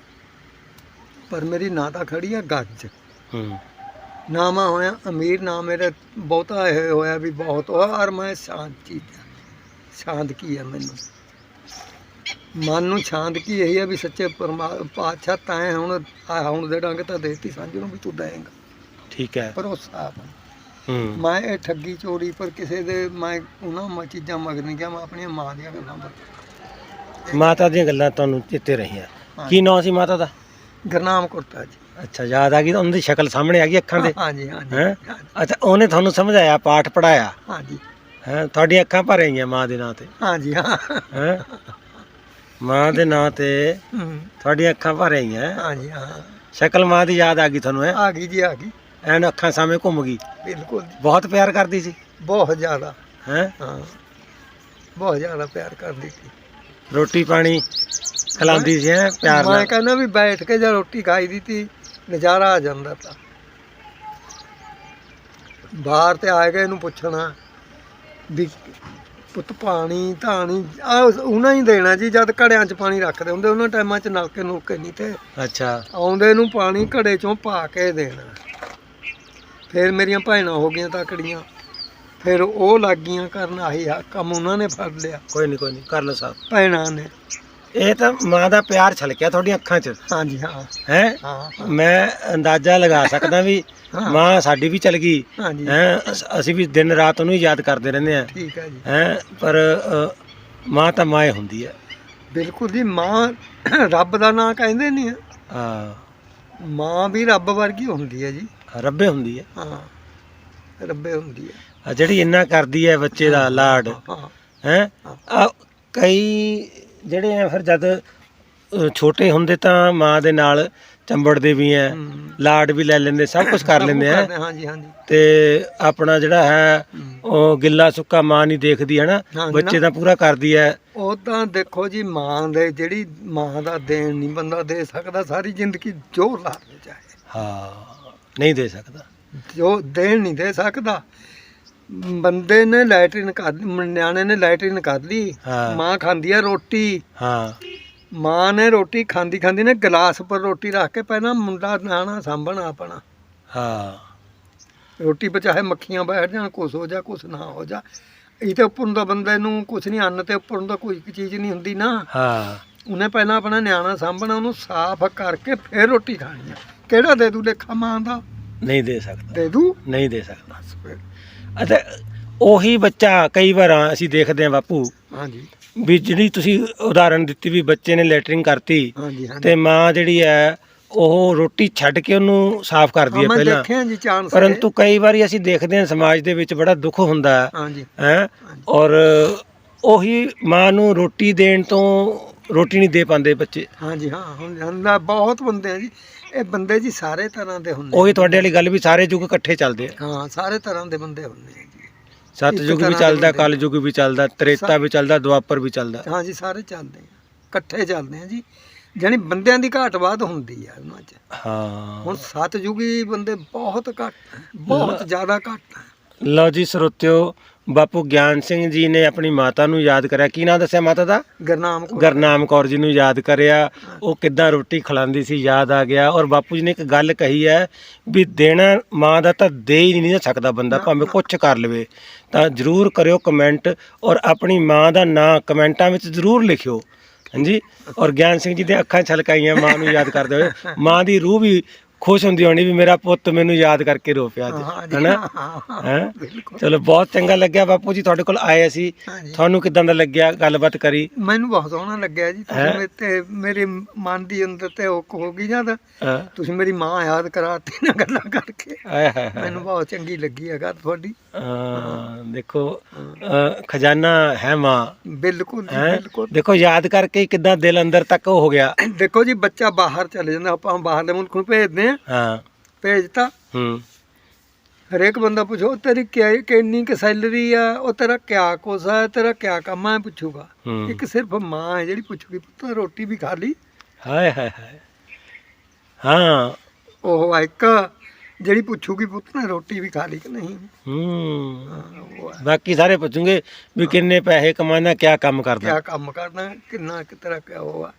ਪਰ ਮੇਰੀ ਨਾ ਤਾਂ ਖੜੀ ਆ ਗੱਜ ਹੂੰ। ਨਾ ਮੈਂ ਹੋਇਆ ਅਮੀਰ ਨਾ ਮੇਰੇ ਬਹੁਤਾ ਇਹ ਹੋਇਆ ਵੀ ਬਹੁਤ। ਹੋਇਆ ਔਰ ਮੈਂ ਸ਼ਾਂਤੀ ਸ਼ਾਂਤ ਕੀ ਹੈ ਮੈਨੂੰ? ਮਨ ਨੂੰ ਸ਼ਾਂਤ ਕੀ ਇਹੀ ਹੈ ਵੀ ਸੱਚੇ ਪਾਤਸ਼ਾਹ ਤੈਂ ਹੁਣ ਹੁਣ ਦੇ ਡੰਗ ਤਾਂ ਦੇਤੀ ਸਾਂਝ ਨੂੰ ਵੀ ਤੂੰ ਦੇਂਗਾ। ਠੀਕ ਹੈ। ਭਰੋਸਾ। ਹੂੰ। ਮੈਂ ਇਹ ਠੱਗੀ ਚੋਰੀ ਪਰ ਕਿਸੇ ਦੇ ਮੈਂ ਉਹਨਾਂ ਮ ਚੀਜ਼ਾਂ ਮਗਰ ਨਹੀਂ ਗਿਆ ਮੈਂ ਆਪਣੀਆਂ ਮਾਂ ਦੀਆਂ ਗੱਲਾਂ ਮਾਤਾ ਦੀਆਂ ਗੱਲਾਂ ਤੁਹਾਨੂੰ ਚਿੱਤੇ ਰਹੀਆਂ। ਕੀ ਨਾਂ ਸੀ ਮਾਤਾ ਦਾ? ਗਰਨਾਮ ਕੁਰਤਾ ਜੀ। ਅੱਛਾ ਯਾਦ ਆ ਗਈ ਤਾਂ ਉਹਨਾਂ ਦੀ ਸ਼ਕਲ ਸਾਹਮਣੇ ਆ ਗਈ ਅੱਖਾਂ ਦੇ ਹਾਂਜੀ ਹਾਂਜੀ ਹੈਂ? ਅੱਛਾ ਉਹਨੇ ਤੁਹਾਨੂੰ ਸਮਝਾਇਆ ਪਾਠ ਪੜਾਇਆ ਹਾਂਜੀ ਹੈ ਤੁਹਾਡੀਆਂ ਅੱਖਾਂ ਭਰ ਆਈਆਂ ਮਾਂ ਦੇ ਨਾਂ ਤੇ? ਹਾਂਜੀ ਹਾਂ। ਹੈ? ਮਾਂ ਦੇ ਨਾਂ ਤੇ ਤੁਹਾਡੀਆਂ ਅੱਖਾਂ ਭਰ ਆਈਆਂ? ਹਾਂਜੀ ਹਾਂ। ਸ਼ਕਲ ਮਾਂ ਦੀ ਯਾਦ ਆ ਗਈ ਤੁਹਾਨੂੰ ਹੈ? ਆ ਗਈ ਜੀ ਆ ਗਈ। ਐਨ ਅੱਖਾਂ ਸਾਹਮਣੇ ਘੁੰਮ ਗਈ। ਬਿਲਕੁਲ ਬਹੁਤ ਪਿਆਰ ਕਰਦੀ ਸੀ? ਬਹੁਤ ਜ਼ਿਆਦਾ। ਹੈ? ਹਾਂ। ਬਹੁਤ ਜ਼ਿਆਦਾ ਪਿਆਰ ਕਰਦੀ ਸੀ। ਰੋਟੀ ਪਾਣੀ ਖਿਲਾਉਂਦੀ ਸੀ ਹੈ ਪਿਆਰ ਮੈਂ ਨਾਲ। ਕਹਿੰਦਾ ਵੀ ਬੈਠ ਕੇ ਜੇ ਰੋਟੀ ਖਾਈ ਦੀ ਤੀ ਨਜ਼ਾਰਾ ਆ ਜਾਂਦਾ ਤਾਂ। ਬਾਹਰ ਤੇ ਆ ਕੇ ਇਹਨੂੰ ਪੁੱਛਣਾ ਵੀ ਪੁੱਤ ਪਾਣੀ ਧਾਣੀ ਆ ਉਹਨਾਂ ਹੀ ਦੇਣਾ ਜੀ ਜਦ ਘੜਿਆਂ 'ਚ ਪਾਣੀ ਰੱਖਦੇ ਹੁੰਦੇ ਉਹਨਾਂ ਟਾਈਮਾਂ 'ਚ ਨਲਕੇ ਨੁਲਕੇ ਨਹੀਂ ਤੇ। ਅੱਛਾ। ਆਉਂਦੇ ਨੂੰ ਪਾਣੀ ਘੜੇ 'ਚੋਂ ਪਾ ਕੇ ਦੇਣਾ। ਫਿਰ ਮੇਰੀਆਂ ਭੈਣਾਂ ਹੋ ਗਈਆਂ ਤਕੜੀਆਂ। ਫਿਰ ਉਹ ਲੱਗ ਗਈਆਂ ਕਰਨ ਆਹੀ ਆ ਕੰਮ ਉਹਨਾਂ ਨੇ ਫੜ ਲਿਆ। ਕੋਈ ਨਹੀਂ ਕੋਈ ਨਹੀਂ ਕਰ ਲਓ ਸਾਹਿਬ ਭੈਣਾਂ ਨੇ। ਇਹ ਤਾਂ ਮਾਂ ਦਾ ਪਿਆਰ ਛਲਕਿਆ ਤੁਹਾਡੀਆਂ ਅੱਖਾਂ 'ਚ। ਹਾਂਜੀ ਹਾਂ। ਹੈ? ਹਾਂ। ਮੈਂ ਅੰਦਾਜ਼ਾ ਲਗਾ ਸਕਦਾ ਵੀ। ਮਾਂ ਸਾਡੀ ਵੀ ਚਲ ਗਈ। ਹਾਂਜੀ। ਹੈ? ਅਸੀਂ ਵੀ ਦਿਨ ਰਾਤ ਉਹਨੂੰ ਹੀ ਯਾਦ ਕਰਦੇ ਰਹਿੰਦੇ ਆ ਠੀਕ ਹੈ ਜੀ। ਹੈ? ਪਰ ਅ, ਮਾਂ ਤਾਂ ਮਾਂ ਹੀ ਹੁੰਦੀ ਹੈ। ਬਿਲਕੁਲ ਜੀ ਮਾਂ ਰੱਬ ਦਾ ਨਾਂ ਕਹਿੰਦੇ ਨਹੀਂ ਆ। ਮਾਂ ਵੀ ਰੱਬ ਵਰਗੀ ਹੁੰਦੀ ਹੈ ਜੀ। ਰੱਬੇ ਹੁੰਦੀ ਹੈ। ਹਾਂ ਰੱਬੇ ਹੁੰਦੀ ਹੈ। ਆ ਜਿਹੜੀ ਇੰਨਾ ਕਰਦੀ ਹੈ ਬੱਚੇ ਦਾ ਲਾਡ। ਹਾਂ? ਹੈ। ਆ ਕਈ ਜਿਹੜੇ ਆ ਫਿਰ ਜਦ ਅ, ਛੋਟੇ ਹੁੰਦੇ ਤਾਂ ਮਾਂ ਦੇ ਨਾਲ ਚੰਬੜਦੇ ਵੀ ਹਮ। ਲਾਡ ਵੀ ਲੈ ਲੈਂਦੇ ਸਭ ਕੁਝ ਕਰ ਲੈਂਦੇ ਆ ਕਰਦੇ, ਹਾਂਜੀ ਹਾਂਜੀ ਤੇ ਆਪਣਾ ਜਿਹੜਾ ਹੈ। ਉਹ ਗਿੱਲਾ ਸੁੱਕਾ ਮਾਂ ਨਹੀਂ ਦੇਖਦੀ ਹੈ ਨਾ ਹਾਂਜੀ ਬੱਚੇ। ਦਾ ਪੂਰਾ ਕਰਦੀ ਹੈ ਉਹ ਤਾਂ ਦੇਖੋ ਜੀ ਮਾਂ ਦੇ ਜਿਹੜੀ ਮਾਂ ਦਾ ਦੇਣ ਨਹੀਂ ਬੰਦਾ ਦੇ ਸਕਦਾ ਸਾਰੀ ਜ਼ਿੰਦਗੀ ਜੋ ਲਾ ਦੇ ਚਾਹੇ ਹਾਂ ਨਹੀਂ ਦੇ ਸਕਦਾ ਜੋ ਦੇਣ ਨਹੀਂ ਦੇ ਸਕਦਾ ਬੰਦੇ ਨੇ ਲੈਟਰਿਨ ਕਰ ਨਿਆਣੇ ਨੇ ਲੈਟਰਿਨ ਕਰ ਲਈ। ਮਾਂ ਖਾਂਦੀ ਆ ਰੋਟੀ। ਹਾਂ। ਮਾਂ ਨੇ ਰੋਟੀ ਖਾਂਦੀ ਖਾਂਦੀ ਨੇ ਗਲਾਸ ਪਰ ਰੋਟੀ ਰੱਖ ਕੇ ਪਹਿਲਾਂ ਮੁੰਡਾ ਨਾਣਾ ਸਾਂਭਣਾ ਆਪਣਾ। ਹਾਂ। ਰੋਟੀ ਚਾਹੇ ਮੱਖੀਆਂ ਬੈਠ ਜਾਣ ਕੁਛ ਹੋ ਜਾ ਕੁਛ ਨਾ ਹੋ ਜਾ। ਇਹ ਤੇ ਉੱਪਰ ਦਾ ਬੰਦੇ ਨੂੰ ਕੁਛ ਨਹੀਂ ਅੰਨ ਤੇ ਉੱਪਰ ਦਾ ਕੋਈ ਚੀਜ਼ ਨਹੀਂ ਹੁੰਦੀ ਨਾ। ਹਾਂ। ਉਹਨੇ ਪਹਿਲਾਂ ਆਪਣਾ ਨਿਆਣਾ ਸਾਂਭਣਾ ਉਹਨੂੰ ਸਾਫ਼ ਕਰਕੇ ਫਿਰ ਰੋਟੀ ਖਾਣੀ ਆ। ਕਿਹੜਾ ਦੇ ਦੂ ਲੇਖਾ ਮਾਂ ਦਾ? ਨਹੀਂ ਦੇ ਸਕਦਾ। ਦੇ ਦੂ? ਨਹੀਂ ਦੇ ਸਕਦਾ। ਅਤੇ ਉਹੀ ਬੱਚਾ ਕਈ ਵਾਰ ਅਸੀਂ ਦੇਖਦੇ ਹਾਂ ਬਾਪੂ ਹਾਂਜੀ। ਵੀ ਜਿਹੜੀ ਤੁਸੀਂ ਉਦਾਹਰਣ ਦਿੱਤੀ ਵੀ ਬੱਚੇ ਨੇ ਲੈਟਰਿੰਗ ਕਰਤੀ ਹਾਂਜੀ ਹਾਂਜੀ। ਤੇ ਮਾਂ ਜਿਹੜੀ ਹੈ ਉਹ ਰੋਟੀ ਛੱਡ ਕੇ ਉਹਨੂੰ ਸਾਫ਼ ਕਰਦੀ ਹਾਂ, ਹੈ ਮੈਂ ਪਹਿਲਾਂ। ਦੇਖਿਆ ਜੀ ਚਾਂਸ ਪਰੰਤੂ ਕਈ ਵਾਰੀ ਅਸੀਂ ਦੇਖਦੇ ਹਾਂ ਸਮਾਜ ਦੇ ਵਿੱਚ ਬੜਾ ਦੁੱਖ ਹੁੰਦਾ ਹੈ। ਹਾਂਜੀ। ਹੈ? ਔਰ ਉਹੀ ਮਾਂ ਨੂੰ ਰੋਟੀ ਦੇਣ ਤੋਂ ਰੋਟੀ ਨਹੀਂ ਦੇ ਪਾਉਂਦੇ ਬੱਚੇ। ਹਾਂਜੀ ਹਾਂ ਹੁਣ ਹੁੰਦਾ ਬਹੁਤ ਬੰਦੇ ਆ ਜੀ। ਇਹ ਬੰਦੇ ਜੀ ਸਾਰੇ ਤਰ੍ਹਾਂ ਦੇ ਹੁੰਦੇ ਉਹੀ ਤੁਹਾਡੇ ਵਾਲੀ ਗੱਲ ਵੀ ਸਾਰੇ ਯੁੱਗ ਇਕੱਠੇ ਚੱਲਦੇ ਆ। ਹਾਂ ਸਾਰੇ ਤਰ੍ਹਾਂ ਦੇ ਬੰਦੇ ਹੁੰਦੇ ਆ ਜੀ। ਵੀ ਚੱਲਦਾ ਬੰਦੇ। ਕਲ ਯੁਗ ਵੀ ਚੱਲਦਾ ਤ੍ਰੇਤਾ ਵੀ ਚੱਲਦਾ ਦੁਆਪਰ ਵੀ ਚੱਲਦਾ। ਹਾਂਜੀ ਸਾਰੇ ਚੱਲਦੇ ਆ। ਇਕੱਠੇ ਚੱਲਦੇ ਆ ਜੀ। ਜਾਣੀ ਬੰਦਿਆਂ ਦੀ ਘਾਟ ਬਾਤ ਹੁੰਦੀ ਆ ਉਹਨਾਂ 'ਚ। ਹਾਂ। ਹੁਣ ਸਤਜੁਗੀ ਬੰਦੇ ਬਹੁਤ ਘੱਟ ਬਹੁਤ ਜ਼ਿਆਦਾ ਘੱਟ। ਲਓ ਜੀ ਸਰੋਤਿਓ ਬਾਪੂ ਗਿਆਨ ਸਿੰਘ ਜੀ ਨੇ ਆਪਣੀ ਮਾਤਾ ਨੂੰ ਯਾਦ ਕਰਿਆ। ਕੀ ਨਾਮ ਦੱਸਿਆ ਮਾਤਾ ਦਾ? ਗੁਰਨਾਮ ਕੌਰ। ਗਰਨਾਮ ਕੌਰ ਜੀ ਨੂੰ ਯਾਦ ਕਰਿਆ। ਉਹ ਕਿੱਦਾਂ ਰੋਟੀ ਖਿਲਾਉਂਦੀ ਸੀ ਯਾਦ ਆ ਗਿਆ। ਔਰ ਬਾਪੂ ਜੀ ਨੇ ਇੱਕ ਗੱਲ ਕਹੀ ਹੈ ਵੀ ਦੇਣਾ ਮਾਂ ਦਾ ਤਾਂ ਦੇ ਹੀ ਨਹੀਂ ਨਾ ਸਕਦਾ ਬੰਦਾ ਭਾਵੇਂ ਕੁਛ ਕਰ ਲਵੇ। ਤਾਂ ਜਰੂਰ ਕਰਿਓ ਕਮੈਂਟ ਔਰ ਆਪਣੀ ਮਾਂ ਦਾ ਨਾਂ ਕਮੈਂਟਾਂ ਵਿੱਚ ਜਰੂਰ ਲਿਖਿਓ। ਹਾਂਜੀ? ਔਰ ਗਿਆਨ ਸਿੰਘ ਜੀ ਦੇ ਅੱਖਾਂ ਛਲਕਾਈਆਂ ਮਾਂ ਨੂੰ ਯਾਦ ਕਰਦੇ ਹੋਏ। ਮਾਂ ਦੀ ਰੂਹ ਵੀ ਖੁਸ਼ ਹੁੰਦੀ ਹੋਣੀ ਵੀ ਮੇਰਾ ਪੁੱਤ ਮੈਨੂੰ ਯਾਦ ਕਰਕੇ ਰੋ ਪਿਆ ਅੱਜ ਹੈਨਾ? ਹਾਂ, ਚਲੋ ਬਹੁਤ ਚੰਗਾ ਲੱਗਿਆ ਬਾਪੂ ਜੀ ਤੁਹਾਡੇ ਕੋਲ ਆਏ ਅਸੀਂ। ਤੁਹਾਨੂੰ ਕਿਦਾਂ ਦਾ ਲੱਗਿਆ ਗੱਲਬਾਤ ਕਰੀ? ਮੈਨੂੰ ਬਹੁਤ ਸੋਹਣਾ ਲੱਗਿਆ ਜੀ? ਤੁਸੀਂ ਮੇਰੇ ਤੇ ਮੇਰੇ ਮਨ ਦੀ ਅੰਦਰ ਤੇ ਉਹ ਹੋ ਗਈ ਜਦ ਤੁਸੀਂ ਮੇਰੀ ਮਾਂ ਯਾਦ ਕਰਾਤੀ ਨਾ ਗੱਲਾਂ ਕਰਕੇ। ਮੈਨੂੰ ਬਹੁਤ ਚੰਗੀ ਲੱਗੀ ਹੈ ਗੱਲ ਤੁਹਾਡੀ। ਦੇਖੋ ਖਜ਼ਾਨਾ ਹੈ ਮਾਂ। ਬਿਲਕੁਲ ਬਿਲਕੁਲ। ਦੇਖੋ ਯਾਦ ਕਰਕੇ ਕਿੱਦਾਂ ਦਿਲ ਅੰਦਰ ਤੱਕ ਹੋ ਗਿਆ। ਦੇਖੋ ਜੀ ਬੱਚਾ ਬਾਹਰ ਚਲੇ ਜਾਂਦਾ ਆਪਾਂ ਬਾਹਰਲੇ ਮੁਲਕ ਨੂੰ ਭੇਜਦੇ ਆ ਹਾਂ। ਭੇਜਤਾ ਹੂੰ। ਹਰੇਕ ਬੰਦਾ ਪੁੱਛੋ ਤੇਰੀ ਕਿਆ ਕਿੰਨੀ ਕੁ ਸੈਲਰੀ ਆ ਉਹ ਤੇਰਾ ਕਿਆ ਕੁਛ ਆ ਤੇਰਾ ਕਿਆ ਕੰਮ ਆ ਪੁੱਛੂਗਾ। ਹੂੰ। ਇੱਕ ਸਿਰਫ ਮਾਂ ਹੈ ਜਿਹੜੀ ਪੁੱਛੂਗੀ ਪੁੱਤ ਰੋਟੀ ਵੀ ਖਾ ਲਈ? ਹਾਏ ਹਾਏ ਹਾਏ। ਹਾਂ। ਉਹ ਆ ਇੱਕ ਜਿਹੜੀ ਪੁੱਛੂਗੀ ਪੁੱਤ ਨੇ ਰੋਟੀ ਵੀ ਖਾ ਲਈ ਕਿ ਨਹੀਂ? ਹੂੰ। ਹਾਂ, ਉਹ। ਬਾਕੀ ਸਾਰੇ ਪੁੱਛੂਗੇ ਵੀ ਕਿੰਨੇ ਪੈਸੇ ਕਮਾਉਣਾ ਕਿਆ ਕੰਮ ਕਰਦਾ ਕਿਆ ਕੰਮ ਕਰਨਾ ਕਿੰਨਾ ਕਿ ਤੇਰਾ ਕਿਆ ਉਹ ਆ।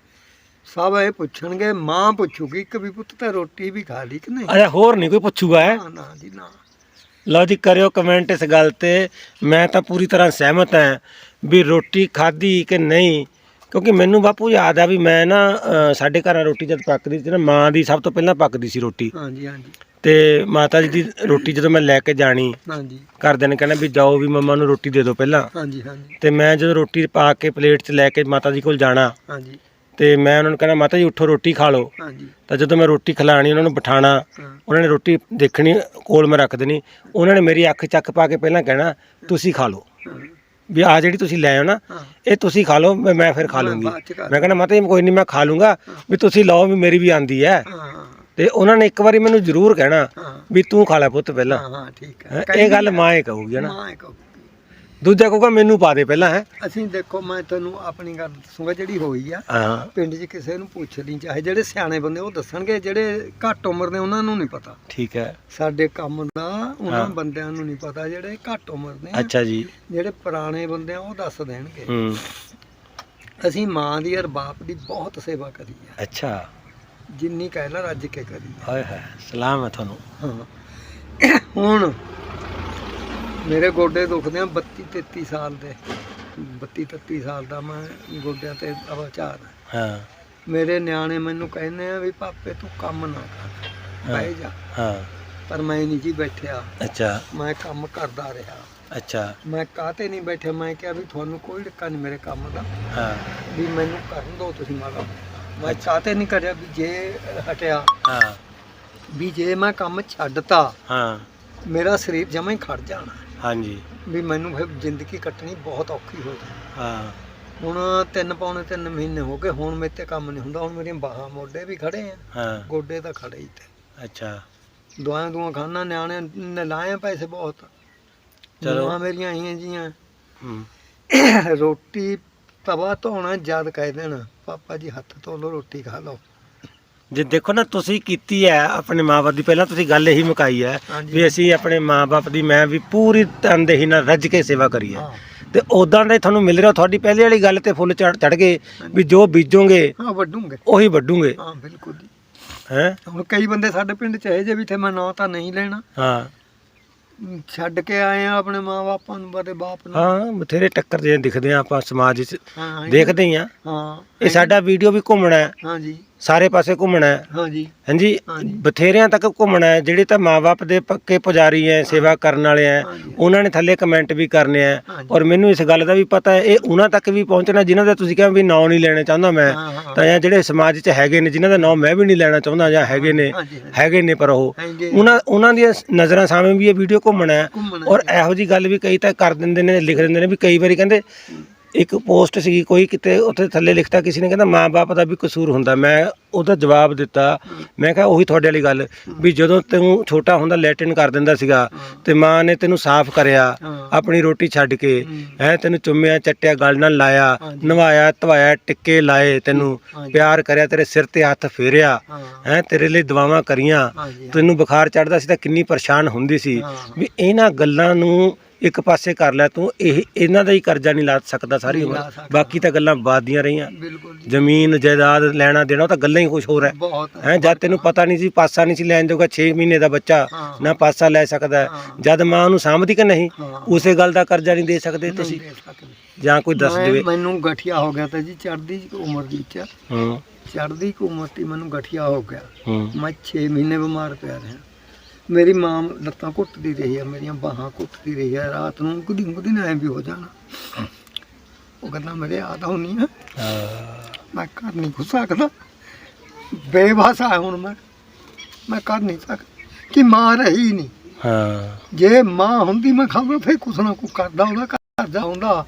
ਸਭ ਇਹ ਪੁੱਛਣਗੇ ਮਾਂ ਪੁੱਛੂਗੀ ਕਿ ਵੀ ਪੁੱਤ ਤੇ ਰੋਟੀ ਵੀ ਖਾ ਲਈ ਕਿ ਨਹੀਂ? ਅਰੇ ਹੋਰ ਨਹੀਂ ਕੋਈ ਪੁੱਛੂਗਾ ਹੈ? ਨਾ ਨਾ ਜੀ ਨਾ। ਲਓ ਜੀ ਕਰਿਓ ਕਮੈਂਟ ਇਸ ਗੱਲ ਤੇ। ਮੈਂ ਤਾਂ ਪੂਰੀ ਤਰ੍ਹਾਂ ਸਹਿਮਤ ਹਾਂ ਵੀ ਰੋਟੀ ਖਾਧੀ ਕਿ ਨਹੀਂ ਕਿਉਂਕਿ ਮੈਨੂੰ ਬਾਪੂ ਯਾਦ ਆ ਵੀ ਮੈਂ ਨਾ ਅ, ਸਾਡੇ ਘਰਾਂ ਰੋਟੀ ਜਦ ਪੱਕਦੀ ਸੀ ਨਾ ਮਾਂ ਦੀ ਸਭ ਤੋਂ ਪਹਿਲਾਂ ਪੱਕਦੀ ਸੀ ਰੋਟੀ। ਹਾਂਜੀ ਹਾਂਜੀ। ਤੇ ਮਾਤਾ ਜੀ ਦੀ ਰੋਟੀ ਜਦੋਂ ਮੈਂ ਲੈ ਕੇ ਜਾਣੀ ਹਾਂਜੀ। ਘਰਦਿਆਂ ਨੇ ਕਹਿਣਾ ਵੀ ਜਾਓ ਵੀ ਮੰਮਾ ਨੂੰ ਰੋਟੀ ਦੇ ਦਿਓ ਪਹਿਲਾਂ। ਹਾਂਜੀ ਹਾਂਜੀ। ਤੇ ਮੈਂ ਜਦੋਂ ਰੋਟੀ ਪਾ ਕੇ ਪਲੇਟ 'ਚ ਲੈ ਕੇ ਮਾਤਾ ਜੀ ਕੋਲ ਜਾਣਾ ਹਾਂਜੀ। ਤੇ ਮੈਂ ਉਹਨਾਂ ਨੂੰ ਕਹਿਣਾ ਮਾਤਾ ਜੀ ਉੱਠੋ ਰੋਟੀ ਖਾ ਲਓ। ਹਾਂਜੀ। ਤਾਂ ਜਦੋਂ ਮੈਂ ਰੋਟੀ ਖਿਲਾਣੀ ਉਹਨਾਂ ਨੂੰ ਬਿਠਾਣਾ ਉਹਨਾਂ ਨੇ ਰੋਟੀ ਦੇਖਣੀ ਕੋਲ ਮੈਂ ਰੱਖ ਦੇਣੀ। ਉਹਨਾਂ ਨੇ ਮੇਰੀ ਅੱਖ ਚੱਕ ਪਾ ਕੇ ਪਹਿਲਾਂ ਕਹਿਣਾ ਤੁਸੀਂ ਖਾ ਲਓ। ਵੀ ਆ ਜਿਹੜੀ ਤੁਸੀਂ ਲੈ ਆਓ ਨਾ ਇਹ ਤੁਸੀਂ ਖਾ ਲਓ ਮੈਂ ਫਿਰ ਖਾ ਲੂੰਗੀ। ਮੈਂ ਕਹਿੰਦਾ ਮਾਤਾ ਜੀ ਕੋਈ ਨਹੀਂ ਮੈਂ ਖਾ ਲੂੰਗਾ। ਵੀ ਤੁਸੀਂ ਲਓ ਵੀ ਮੇਰੀ ਵੀ ਆਂਦੀ ਹੈ। ਤੇ ਉਹਨਾਂ ਨੇ ਇੱਕ ਵਾਰੀ ਮੈਨੂੰ ਜ਼ਰੂਰ ਕਹਿਣਾ ਵੀ ਤੂੰ ਖਾ ਲੈ ਪੁੱਤ ਪਹਿਲਾਂ। ਹਾਂ ਹਾਂ ਠੀਕ ਹੈਂ, ਹੈ ਇਹ ਗੱਲ ਮਾਂ ਹੀ ਕਹੂਗੀ ਨਾ? ਮਾਂ ਕਹੂਗੀ। ਦੂਜਾ ਕਹੂਗਾ ਮੈਨੂੰ ਪਾ ਦੇ ਪਹਿਲਾਂ ਹੈ। ਅਸੀਂ ਦੇਖੋ ਮੈਂ ਤੁਹਾਨੂੰ ਆਪਣੀ ਗੱਲ ਦੱਸੂਗਾ ਜਿਹੜੀ ਹੋਈ ਆ। ਹਾਂ। ਪਿੰਡ 'ਚ ਕਿਸੇ ਨੂੰ ਪੁੱਛ ਲਈ ਚਾਹੇ ਜਿਹੜੇ ਸਿਆਣੇ ਬੰਦੇ ਉਹ ਦੱਸਣਗੇ ਜਿਹੜੇ ਘੱਟ ਉਮਰ ਦੇ ਉਹਨਾਂ ਨੂੰ ਨਹੀਂ ਪਤਾ। ਠੀਕ ਹੈ। ਸਾਡੇ ਕੰਮ ਦਾ ਉਹਨਾਂ ਹਾਂ। ਬੰਦਿਆਂ ਨੂੰ ਨਹੀਂ ਪਤਾ ਜਿਹੜੇ ਘੱਟ ਉਮਰ ਦੇ ਆ। ਅੱਛਾ ਜੀ। ਜਿਹੜੇ ਪੁਰਾਣੇ ਬੰਦੇ ਆ ਉਹ ਦੱਸ ਦੇਣਗੇ। ਹੂੰ। ਅਸੀਂ ਮਾਂ ਦੀ ਔਰ ਬਾਪ ਦੀ ਬਹੁਤ ਸੇਵਾ ਕਰੀ ਆ। ਅੱਛਾ। ਜਿੰਨੀ ਕਹਿ ਲਾ ਰੱਜ ਕੇ ਕਰੀ। ਹਾਏ ਹਾਏ ਸਲਾਮ ਹੈ ਤੁਹਾਨੂੰ। ਹਾਂ। ਹੁਣ ਮੇਰੇ ਗੋਡੇ ਦੁਖਦੇ ਆ 32 33 ਸਾਲ ਦੇ। 32 33 ਸਾਲ ਦਾ ਮੈਂ ਗੋਡਿਆਂ ਤੇ ਅਵਚਾਰ। ਹਾਂ। ਮੇਰੇ ਨਿਆਣੇ ਮੈਨੂੰ ਕਹਿੰਦੇ ਆ ਵੀ ਪਾਪੇ ਤੂੰ ਕੰਮ ਨਾ ਕਰ ਬਹਿ ਜਾ। ਹਾਂ। ਪਰ ਮੈਂ ਨਹੀਂ ਜੀ ਬੈਠਿਆ। ਅੱਛਾ। ਮੈਂ ਕੰਮ ਕਰਦਾ ਰਿਹਾ। ਅੱਛਾ। ਮੈਂ ਕਾਹਤੇ ਨਹੀਂ ਬੈਠਿਆ? ਮੈਂ ਕਿਹਾ ਵੀ ਤੁਹਾਨੂੰ ਕੋਈ ਡਿੱਕਾ ਨਹੀਂ ਮੇਰੇ ਕੰਮ ਦਾ। ਹਾਂ। ਵੀ ਮੈਨੂੰ ਕਰਨ ਦਿਓ ਤੁਸੀਂ ਮਾੜਾ ਮੈਂ ਕਾਹਤੇ ਨਹੀਂ ਕਰਿਆ ਵੀ ਜੇ ਹਟਿਆ। ਹਾਂ। ਵੀ ਜੇ ਮੈਂ ਕੰਮ ਛੱਡਤਾ ਹਾਂ। ਮੇਰਾ ਸਰੀਰ ਜਮਾਂ ਹੀ ਖੜ ਜਾਣਾ। ਹਾਂਜੀ। ਵੀ ਮੈਨੂੰ ਫਿਰ ਜ਼ਿੰਦਗੀ ਕੱਟਣੀ ਬਹੁਤ ਔਖੀ ਹੋ ਜਾਣੀ ਹਾਂ। ਹੁਣ ਤਿੰਨ ਪੌਣੇ ਤਿੰਨ ਮਹੀਨੇ ਹੋ ਗਏ ਹੁਣ ਮੇਰੇ ਤੇ ਕੰਮ ਨਹੀਂ ਹੁੰਦਾ ਹੁਣ ਮੇਰੀਆਂ ਬਾਹਾਂ ਮੋਢੇ ਵੀ ਖੜੇ ਆ। ਹਾਂ। ਗੋਡੇ ਤਾਂ ਖੜੇ ਹੀ ਤੇ। ਅੱਛਾ। ਦਵਾਈਆਂ ਦੂਆਂ ਖਾਣਾ ਨਿਆਣੇ ਨੇ ਲਾਏ ਆ ਪੈਸੇ ਬਹੁਤ। ਚਲੋ। ਚਲੋ ਮੇਰੀਆਂ ਆਈਆਂ ਜੀਆਂ। ਹੂੰ। ਰੋਟੀ ਤਵਾ ਧੋਣਾ ਜਦ ਕਹਿ ਦੇਣਾ ਪਾਪਾ ਜੀ ਹੱਥ ਧੋ ਲਓ ਰੋਟੀ ਖਾ ਲਓ। ਜੇ ਦੇਖੋ ਨਾ ਤੁਸੀਂ ਕੀਤੀ ਹੈ ਆਪਣੇ ਮਾਪੇ ਦੀ ਪਹਿਲਾਂ ਤੁਸੀਂ ਗੱਲ ਇਹੀ ਮੁਕਾਈ ਹੈ। ਵੀ ਅਸੀਂ ਆਪਣੇ ਮਾਪੇ ਦੀ ਮੈਂ ਵੀ ਪੂਰੀ ਤਨਦੇਹੀ ਨਾਲ ਰੱਜ ਕੇ ਸੇਵਾ ਕਰੀ ਹੈ। ਹਾਂ। ਤੇ ਉਦਾਂ ਦਾ ਹੀ ਤੁਹਾਨੂੰ ਮਿਲ ਰਿਹਾ ਤੁਹਾਡੀ ਪਹਿਲੇ ਵਾਲੀ ਗੱਲ ਤੇ ਫੁੱਲ ਚੜ ਚੜ ਗਏ ਵੀ ਜੋ ਬੀਜੋਗੇ ਹਾਂ ਵੱਡੂਗੇ ਉਹੀ ਵੱਢੂਗੇ। ਹਾਂ ਬਿਲਕੁਲ ਜੀ। ਹੈ? ਹੁਣ ਕਈ ਬੰਦੇ ਸਾਡੇ ਪਿੰਡ ਚ ਇਹ ਜੇ ਵੀ ਤੇ ਮੈਂ ਨਾਂ ਤਾਂ ਨਹੀਂ ਲੈਣਾ। ਹਾਂ। ਛੱਡ ਕੇ ਆਏ ਆ ਆਪਣੇ ਮਾਂ-ਬਾਪਾਂ ਨੂੰ ਬੜੇ ਬਾਪ ਨੂੰ। ਹਾਂ ਬਥੇਰੇ ਟੱਕਰ ਜੇ ਦਿਖਦੇ ਆ ਆਪਾਂ ਸਮਾਜ 'ਚ। ਹਾਂ ਦੇਖਦੇ ਹੀ ਆ। ਹਾਂ। ਇਹ ਸਾਡਾ ਵੀਡੀਓ ਵੀ ਘੁੰਮਣਾ ਹੈ। ਹਾਂਜੀ। ਸਾਰੇ ਪਾਸੇ ਘੁੰਮਣਾ ਹੈ ਹਾਂਜੀ ਹਾਂਜੀ ਹਾਂਜੀ। ਬਥੇਰਿਆਂ ਤੱਕ ਘੁੰਮਣਾ ਹੈ ਜਿਹੜੇ ਤਾਂ ਮਾਪੇ ਦੇ ਪੱਕੇ ਪੁਜਾਰੀ ਐ ਸੇਵਾ ਕਰਨ ਵਾਲੇ ਐ ਹਾਂਜੀ। ਉਹਨਾਂ ਨੇ ਥੱਲੇ ਕਮੈਂਟ ਵੀ ਕਰਨੇ ਹਾਂਜੀ। ਔਰ ਮੈਨੂੰ ਇਸ ਗੱਲ ਦਾ ਵੀ ਪਤਾ ਹੈ ਇਹ ਉਹਨਾਂ ਤੱਕ ਵੀ ਪਹੁੰਚਣਾ ਜਿਨ੍ਹਾਂ ਦਾ ਤੁਸੀਂ ਕਿਹਾ ਵੀ ਨਾਂ ਨਹੀਂ ਲੈਣਾ ਚਾਹੁੰਦਾ ਮੈਂ ਹਾਂ, ਹਾਂ। ਤਾਂ ਇਹ ਜਿਹੜੇ ਸਮਾਜ 'ਚ ਹੈਗੇ ਨੇ ਜਿਨ੍ਹਾਂ ਦਾ ਨਾਂ ਮੈਂ ਵੀ ਨਹੀਂ ਲੈਣਾ ਚਾਹੁੰਦਾ ਜਾਂ ਹੈਗੇ ਨੇ ਹਾਂਜੀ, ਹਾਂਜੀ। ਹੈਗੇ ਨੇ ਪਰ ਉਹ। ਉਹਨਾਂ ਉਹਨਾਂ ਦੀਆਂ ਨਜ਼ਰਾਂ ਸਾਹਮਣੇ ਵੀ ਇਹ ਵੀਡੀਓ ਘੁੰਮਣਾ ਹੈ ਘੁੰਮਣਾ ਔਰ ਇਹੋ ਜੀ ਗੱਲ ਵੀ ਕਈ ਤਾਂ ਕਰ ਦਿੰਦੇ ਨੇ ਲਿਖ ਦਿੰਦੇ ਨੇ ਵੀ ਕਈ ਵਾਰੀ ਕਹਿੰਦੇ ਇੱਕ ਪੋਸਟ ਸੀਗੀ, ਕੋਈ ਕਿਤੇ ਉੱਥੇ ਥੱਲੇ ਲਿਖਤਾ, ਕਿਸੇ ਨੇ ਕਹਿੰਦਾ ਮਾਂ-ਬਾਪ ਦਾ ਵੀ ਕਸੂਰ ਹੁੰਦਾ। ਮੈਂ ਉਹਦਾ ਜਵਾਬ ਦਿੱਤਾ। ਮੈਂ ਕਿਹਾ ਉਹੀ ਤੁਹਾਡੇ ਵਾਲੀ ਗੱਲ, ਵੀ ਜਦੋਂ ਤੂੰ ਛੋਟਾ ਹੁੰਦਾ ਲੈਟਰਿਨ ਕਰ ਦਿੰਦਾ ਸੀਗਾ, ਤੇ ਮਾਂ ਨੇ ਤੈਨੂੰ ਸਾਫ਼ ਕਰਿਆ, ਆਪਣੀ ਰੋਟੀ ਛੱਡ ਕੇ, ਹੂੰ। ਹੈ ਤੈਨੂੰ ਚੁੰਮਿਆ, ਚੱਟਿਆ, ਗਲ ਨਾਲ ਲਾਇਆ, ਨਵਾਇਆ, ਧਵਾਇਆ, ਟਿੱਕੇ ਲਾਏ ਤੈਨੂੰ, ਪਿਆਰ ਕਰਿਆ, ਤੇਰੇ ਸਿਰ ਤੇ ਹੱਥ ਫੇਰਿਆ, ਹਾਂ ਹੈ ਤੇਰੇ ਲਈ ਦੁਆਵਾਂ ਕਰੀਆਂ। ਤੈਨੂੰ ਬੁਖਾਰ ਚੜਦਾ ਸੀ ਤਾਂ ਕਿੰਨੀ ਪਰੇਸ਼ਾਨ ਹੁੰਦੀ ਸੀ। ਵੀ ਇਹਨਾਂ ਗੱਲਾਂ ਨੂੰ ਇੱਕ ਪਾਸੇ ਕਰ ਲੈ ਤੂੰ ਇਹ ਇਹਨਾਂ ਦਾ ਹੀ ਕਰਜ਼ਾ ਨਹੀਂ ਲਾ ਸਕਦਾ ਸਾਰੀ ਨਹੀਂ ਲਾ ਉਮਰ ਸਕਦਾ। ਬਾਕੀ ਤਾਂ ਗੱਲਾਂ ਬਾਦੀਆਂ ਰਹੀਆਂ ਬਿਲਕੁਲ ਜੀ ਜ਼ਮੀਨ ਜਾਇਦਾਦ ਲੈਣਾ ਦੇਣਾ ਉਹ ਤਾਂ ਗੱਲਾਂ ਹੀ ਕੁਝ ਹੋਰ ਹੈ ਬਹੁਤ ਹੈ ਜਦ ਤੈਨੂੰ ਪਤਾ ਨਹੀਂ ਸੀ ਪਾਸਾ ਨਹੀਂ ਸੀ ਲੈਣ ਜੋਗਾ 6 ਮਹੀਨੇ ਦਾ ਬੱਚਾ ਹਾਂ। ਨਾ ਪਾਸਾ ਲੈ ਸਕਦਾ ਹੈ। ਹਾਂ। ਜਦ ਮਾਂ ਨੂੰ ਸਾਂਭਦੀ ਕਿ ਨਹੀਂ ਹਾਂ। ਉਸੇ ਗੱਲ ਦਾ ਕਰਜ਼ਾ ਨਹੀਂ ਦੇ ਸਕਦੇ ਨਹੀਂ ਤੁਸੀਂ ਦੇ ਸਕਦੇ। ਜਾਂ ਕੋਈ ਦੱਸ ਮੈਂ- ਦੇਵੇ ਮੈਨੂੰ ਗਠੀਆ ਹੋ ਗਿਆ ਤਾਂ ਜੀ ਚੜ੍ਹਦੀ ਉਮਰ ਦੀ ਚ ਹੂੰ ਚੜ੍ਹਦੀ ਕੁ ਉਮਰ ਦੀ ਮੈਨੂੰ ਗਠੀਆ ਹੋ ਗਿਆ ਹੂੰ ਮੈਂ 6 ਮਹੀਨੇ ਬਿਮਾਰ ਪਿਆ ਰਿਹਾ ਮੇਰੀ ਮਾਂ ਲੱਤਾਂ ਘੁੱਟਦੀ ਰਹੀ ਆ ਮੇਰੀਆਂ ਬਾਹਾਂ ਘੁੱਟਦੀ ਰਹੀ ਆ। ਰਾਤ ਨੂੰ ਕੁਦੀ ਕੁਦੀ ਨਾ ਵੀ ਹੋ ਜਾਣਾ। ਉਹ ਕਹਿੰਦਾ ਮੇਰੇ ਆਦਾ ਹੋਣੀ ਆ ਮੈਂ ਕਰ ਨਹੀਂ ਘੁਸ ਸਕਦਾ। ਬੇਵਾਸਾ ਹੁਣ ਮੈਂ। ਮੈਂ ਕਰ ਨਹੀਂ ਸਕਦਾ। ਕਿ ਮਾਂ ਰਹੀ ਨਹੀਂ। ਹਾਂ। ਜੇ ਮਾਂ ਹੁੰਦੀ ਮੈਂ ਖਬਰ ਫੇਰ ਕੁਛ ਨਾ ਕਰਦਾ ਉਹਦਾ ਕਰਦਾ ਹੁੰਦਾ।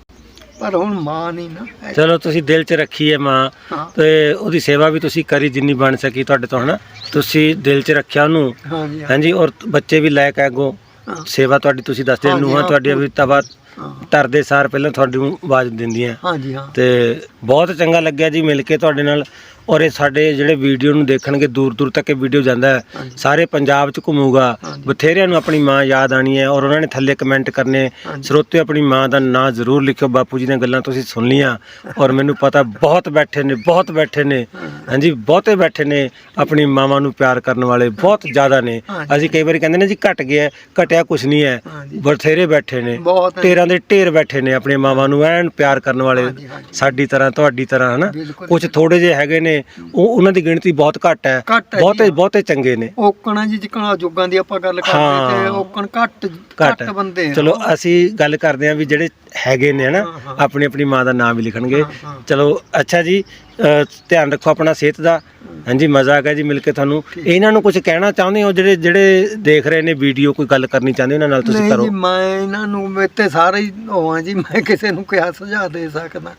ਪਰ ਹੁਣ ਮਾਂ ਨਹੀਂ ਨਾ ਹੈ। ਚਲੋ ਤੁਸੀਂ ਦਿਲ 'ਚ ਰੱਖੀ ਹੈ ਮਾਂ ਹਾਂ। ਤੇ ਉਹਦੀ ਸੇਵਾ ਵੀ ਤੁਸੀਂ ਕਰੀ ਜਿੰਨੀ ਬਣ ਸਕੀ ਤੁਹਾਡੇ ਤੋਂ ਹਨਾ? ਤੁਸੀਂ ਦਿਲ 'ਚ ਰੱਖਿਆ ਉਹਨੂੰ ਹਾਂਜੀ ਹਾਂ, ਹਾਂਜੀ ਔਰ ਬੱਚੇ ਵੀ ਲਾਇਕ ਹੈ ਅੱਗੋਂ। ਹਾਂ, ਸੇਵਾ ਤੁਹਾਡੀ ਤੁਸੀਂ ਦੱਸਦੇ ਹਾਂਜੀ, ਨੂੰਹਾਂ ਹਾਂ। ਤੁਹਾਡੀਆਂ ਵੀ ਤਵਾ ਹਾਂ। ਧਰਦੇ ਸਾਰ ਪਹਿਲਾਂ ਤੁਹਾਡੀ ਨੂੰ ਆਵਾਜ਼ ਦਿੰਦੀਆਂ। ਹਾਂਜੀ ਹਾਂ। ਤੇ ਬਹੁਤ ਚੰਗਾ ਲੱਗਿਆ ਜੀ ਮਿਲ ਕੇ ਤੁਹਾਡੇ ਨਾਲ। ਔਰ ਇਹ ਸਾਡੇ ਜਿਹੜੇ ਵੀਡੀਓ ਨੂੰ ਦੇਖਣਗੇ ਦੂਰ ਦੂਰ ਤੱਕ ਇਹ ਵੀਡੀਓ ਜਾਂਦਾ ਹੈ। ਸਾਰੇ ਪੰਜਾਬ 'ਚ ਘੁੰਮੂਗਾ। ਬਥੇਰਿਆਂ ਨੂੰ ਆਪਣੀ ਮਾਂ ਯਾਦ ਆਣੀ ਹੈ ਔਰ ਉਹਨਾਂ ਨੇ ਥੱਲੇ ਕਮੈਂਟ ਕਰਨੇ। ਸਰੋਤੇ ਆਪਣੀ ਮਾਂ ਦਾ ਨਾਂ ਜ਼ਰੂਰ ਲਿਖਿਓ ਬਾਪੂ ਜੀ ਦੀਆਂ ਗੱਲਾਂ ਤੁਸੀਂ ਸੁਣ ਲੀਆਂ ਔਰ ਮੈਨੂੰ ਪਤਾ ਬਹੁਤ ਬੈਠੇ ਨੇ ਬਹੁਤ ਬੈਠੇ ਨੇ ਹਾਂਜੀ ਬਹੁਤੇ ਬੈਠੇ ਨੇ ਆਪਣੀ ਮਾਵਾਂ ਨੂੰ ਪਿਆਰ ਕਰਨ ਵਾਲੇ ਬਹੁਤ ਜ਼ਿਆਦਾ ਨੇ। ਅਸੀਂ ਕਈ ਵਾਰੀ ਕਹਿੰਦੇ ਨੇ ਜੀ ਘਟ ਗਿਆ ਘਟਿਆ ਕੁਝ ਨਹੀਂ ਹੈ ਬਥੇਰੇ ਬੈਠੇ ਨੇ। ਢੇਰਾਂ ਦੇ ਢੇਰ ਬੈਠੇ ਨੇ ਆਪਣੀਆਂ ਮਾਵਾਂ ਨੂੰ ਐਨ ਪਿਆਰ ਕਰਨ ਵਾਲੇ। ਸਾਡੀ ਤਰ੍ਹਾਂ ਤੁਹਾਡੀ ਤਰ੍ਹਾਂ ਹਨਾ। ਕੁਝ ਥੋੜੇ ਜਿਹੇ ਹੈਗੇ ਨੇ ਉਹ ਉਹਨਾਂ ਦੀ ਗਿਣਤੀ ਬਹੁਤ ਘੱਟ ਹੈ ਘੱਟ ਹੈ ਬਹੁਤੇ ਜੀ। ਬਹੁਤੇ ਚੰਗੇ ਨੇ ਓਕਣਾ ਜੀ ਜਿਕਣਾ ਜੋਗਾਂ ਦੀ ਆਪਾਂ ਗੱਲ ਕਰਦੇ ਹਾਂ। ਤੇ ਓਕਣ ਘੱਟ ਘੱਟ ਹੈ। ਬੰਦੇ ਆ ਚਲੋ ਅਸੀਂ ਗੱਲ ਕਰਦੇ ਹਾਂ ਵੀ ਜਿਹੜੇ ਹੈਗੇ ਨੇ ਹਨਾ ਹਾਂ, ਹਾਂ। ਆਪਣੀ ਆਪਣੀ ਮਾਂ ਦਾ ਨਾਮ ਵੀ ਲਿਖਣਗੇ ਹਾਂ, ਹਾਂ। ਚਲੋ ਅੱਛਾ ਜੀ ਅ, ਧਿਆਨ ਰੱਖੋ ਆਪਣਾ ਸਿਹਤ ਦਾ ਹਾਂਜੀ ਮਜ਼ਾ ਆ ਗਿਆ ਜੀ ਮਿਲ ਕੇ ਤੁਹਾਨੂੰ ਇਹਨਾਂ ਨੂੰ ਕੁਝ ਕਹਿਣਾ ਚਾਹੁੰਦੇ ਹੋ ਜਿਹੜੇ ਜਿਹੜੇ ਦੇਖ ਰਹੇ ਨੇ ਵੀਡੀਓ ਕੋਈ ਗੱਲ ਕਰਨੀ ਚਾਹੁੰਦੇ ਉਹਨਾਂ ਨਾਲ ਤੁਸੀਂ ਨਹੀਂ ਕਰੋ ਜੀ ਮੈਂ ਇਹਨਾਂ ਨੂੰ ਮੇਰੇ ਤੇ ਸਾਰੇ ਹੀ ਹੋਵਾਂ ਜੀ ਮੈਂ ਕਿਸੇ ਨੂੰ ਕਿਹਾ ਸੁਝਾਅ ਦੇ ਸਕਦਾ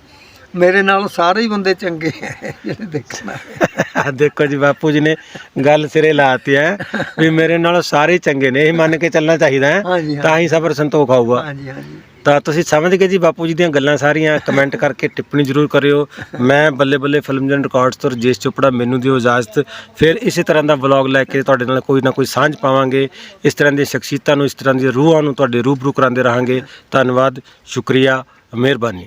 ਮੇਰੇ ਨਾਲ ਸਾਰੇ ਹੀ ਬੰਦੇ ਚੰਗੇ ਹੈ ਜਿਹੜੇ ਦੇਖਣਾ। ਹੈ। ਦੇਖੋ ਜੀ ਬਾਪੂ ਜੀ ਨੇ ਗੱਲ ਸਿਰੇ ਲਾਤੀ ਹੈ ਵੀ ਮੇਰੇ ਨਾਲ ਸਾਰੇ ਹੀ ਚੰਗੇ ਨੇ ਇਹ ਮੰਨ ਕੇ ਚੱਲਣਾ ਚਾਹੀਦਾ ਹਾਂ ਤਾਂ ਹੀ ਸਬਰ ਸੰਤੋਖ ਆਊਗਾ। ਹਾਂਜੀ ਹਾਂਜੀ। ਤਾਂ ਤੁਸੀਂ ਸਮਝ ਗਏ ਜੀ ਬਾਪੂ ਜੀ ਦੀਆਂ ਗੱਲਾਂ ਸਾਰੀਆਂ ਕਮੈਂਟ ਕਰਕੇ ਟਿੱਪਣੀ ਜ਼ਰੂਰ ਕਰਿਓ। ਮੈਂ ਬੱਲੇ ਬੱਲੇ ਫਿਲਮ ਜਨ ਰਿਕਾਰਡਸ ਤੋਂ ਰਜੇਸ਼ ਚੋਪੜਾ ਮੈਨੂੰ ਦਿਓ ਇਜਾਜ਼ਤ। ਫਿਰ ਇਸੇ ਤਰ੍ਹਾਂ ਦਾ ਵਲੌਗ ਲੈ ਕੇ ਤੁਹਾਡੇ ਨਾਲ ਕੋਈ ਨਾ ਕੋਈ ਸਾਂਝ ਪਾਵਾਂਗੇ। ਇਸ ਤਰ੍ਹਾਂ ਦੀਆਂ ਸ਼ਖਸੀਅਤਾਂ ਨੂੰ ਇਸ ਤਰ੍ਹਾਂ ਦੀਆਂ ਰੂਹਾਂ ਨੂੰ ਤੁਹਾਡੇ ਰੂਬਰੂ ਕਰਾਉਂਦੇ ਰਹਾਂਗੇ। ਧੰਨਵਾਦ ਸ਼ੁਕਰੀਆ ਮਿਹਰਬਾਨੀ।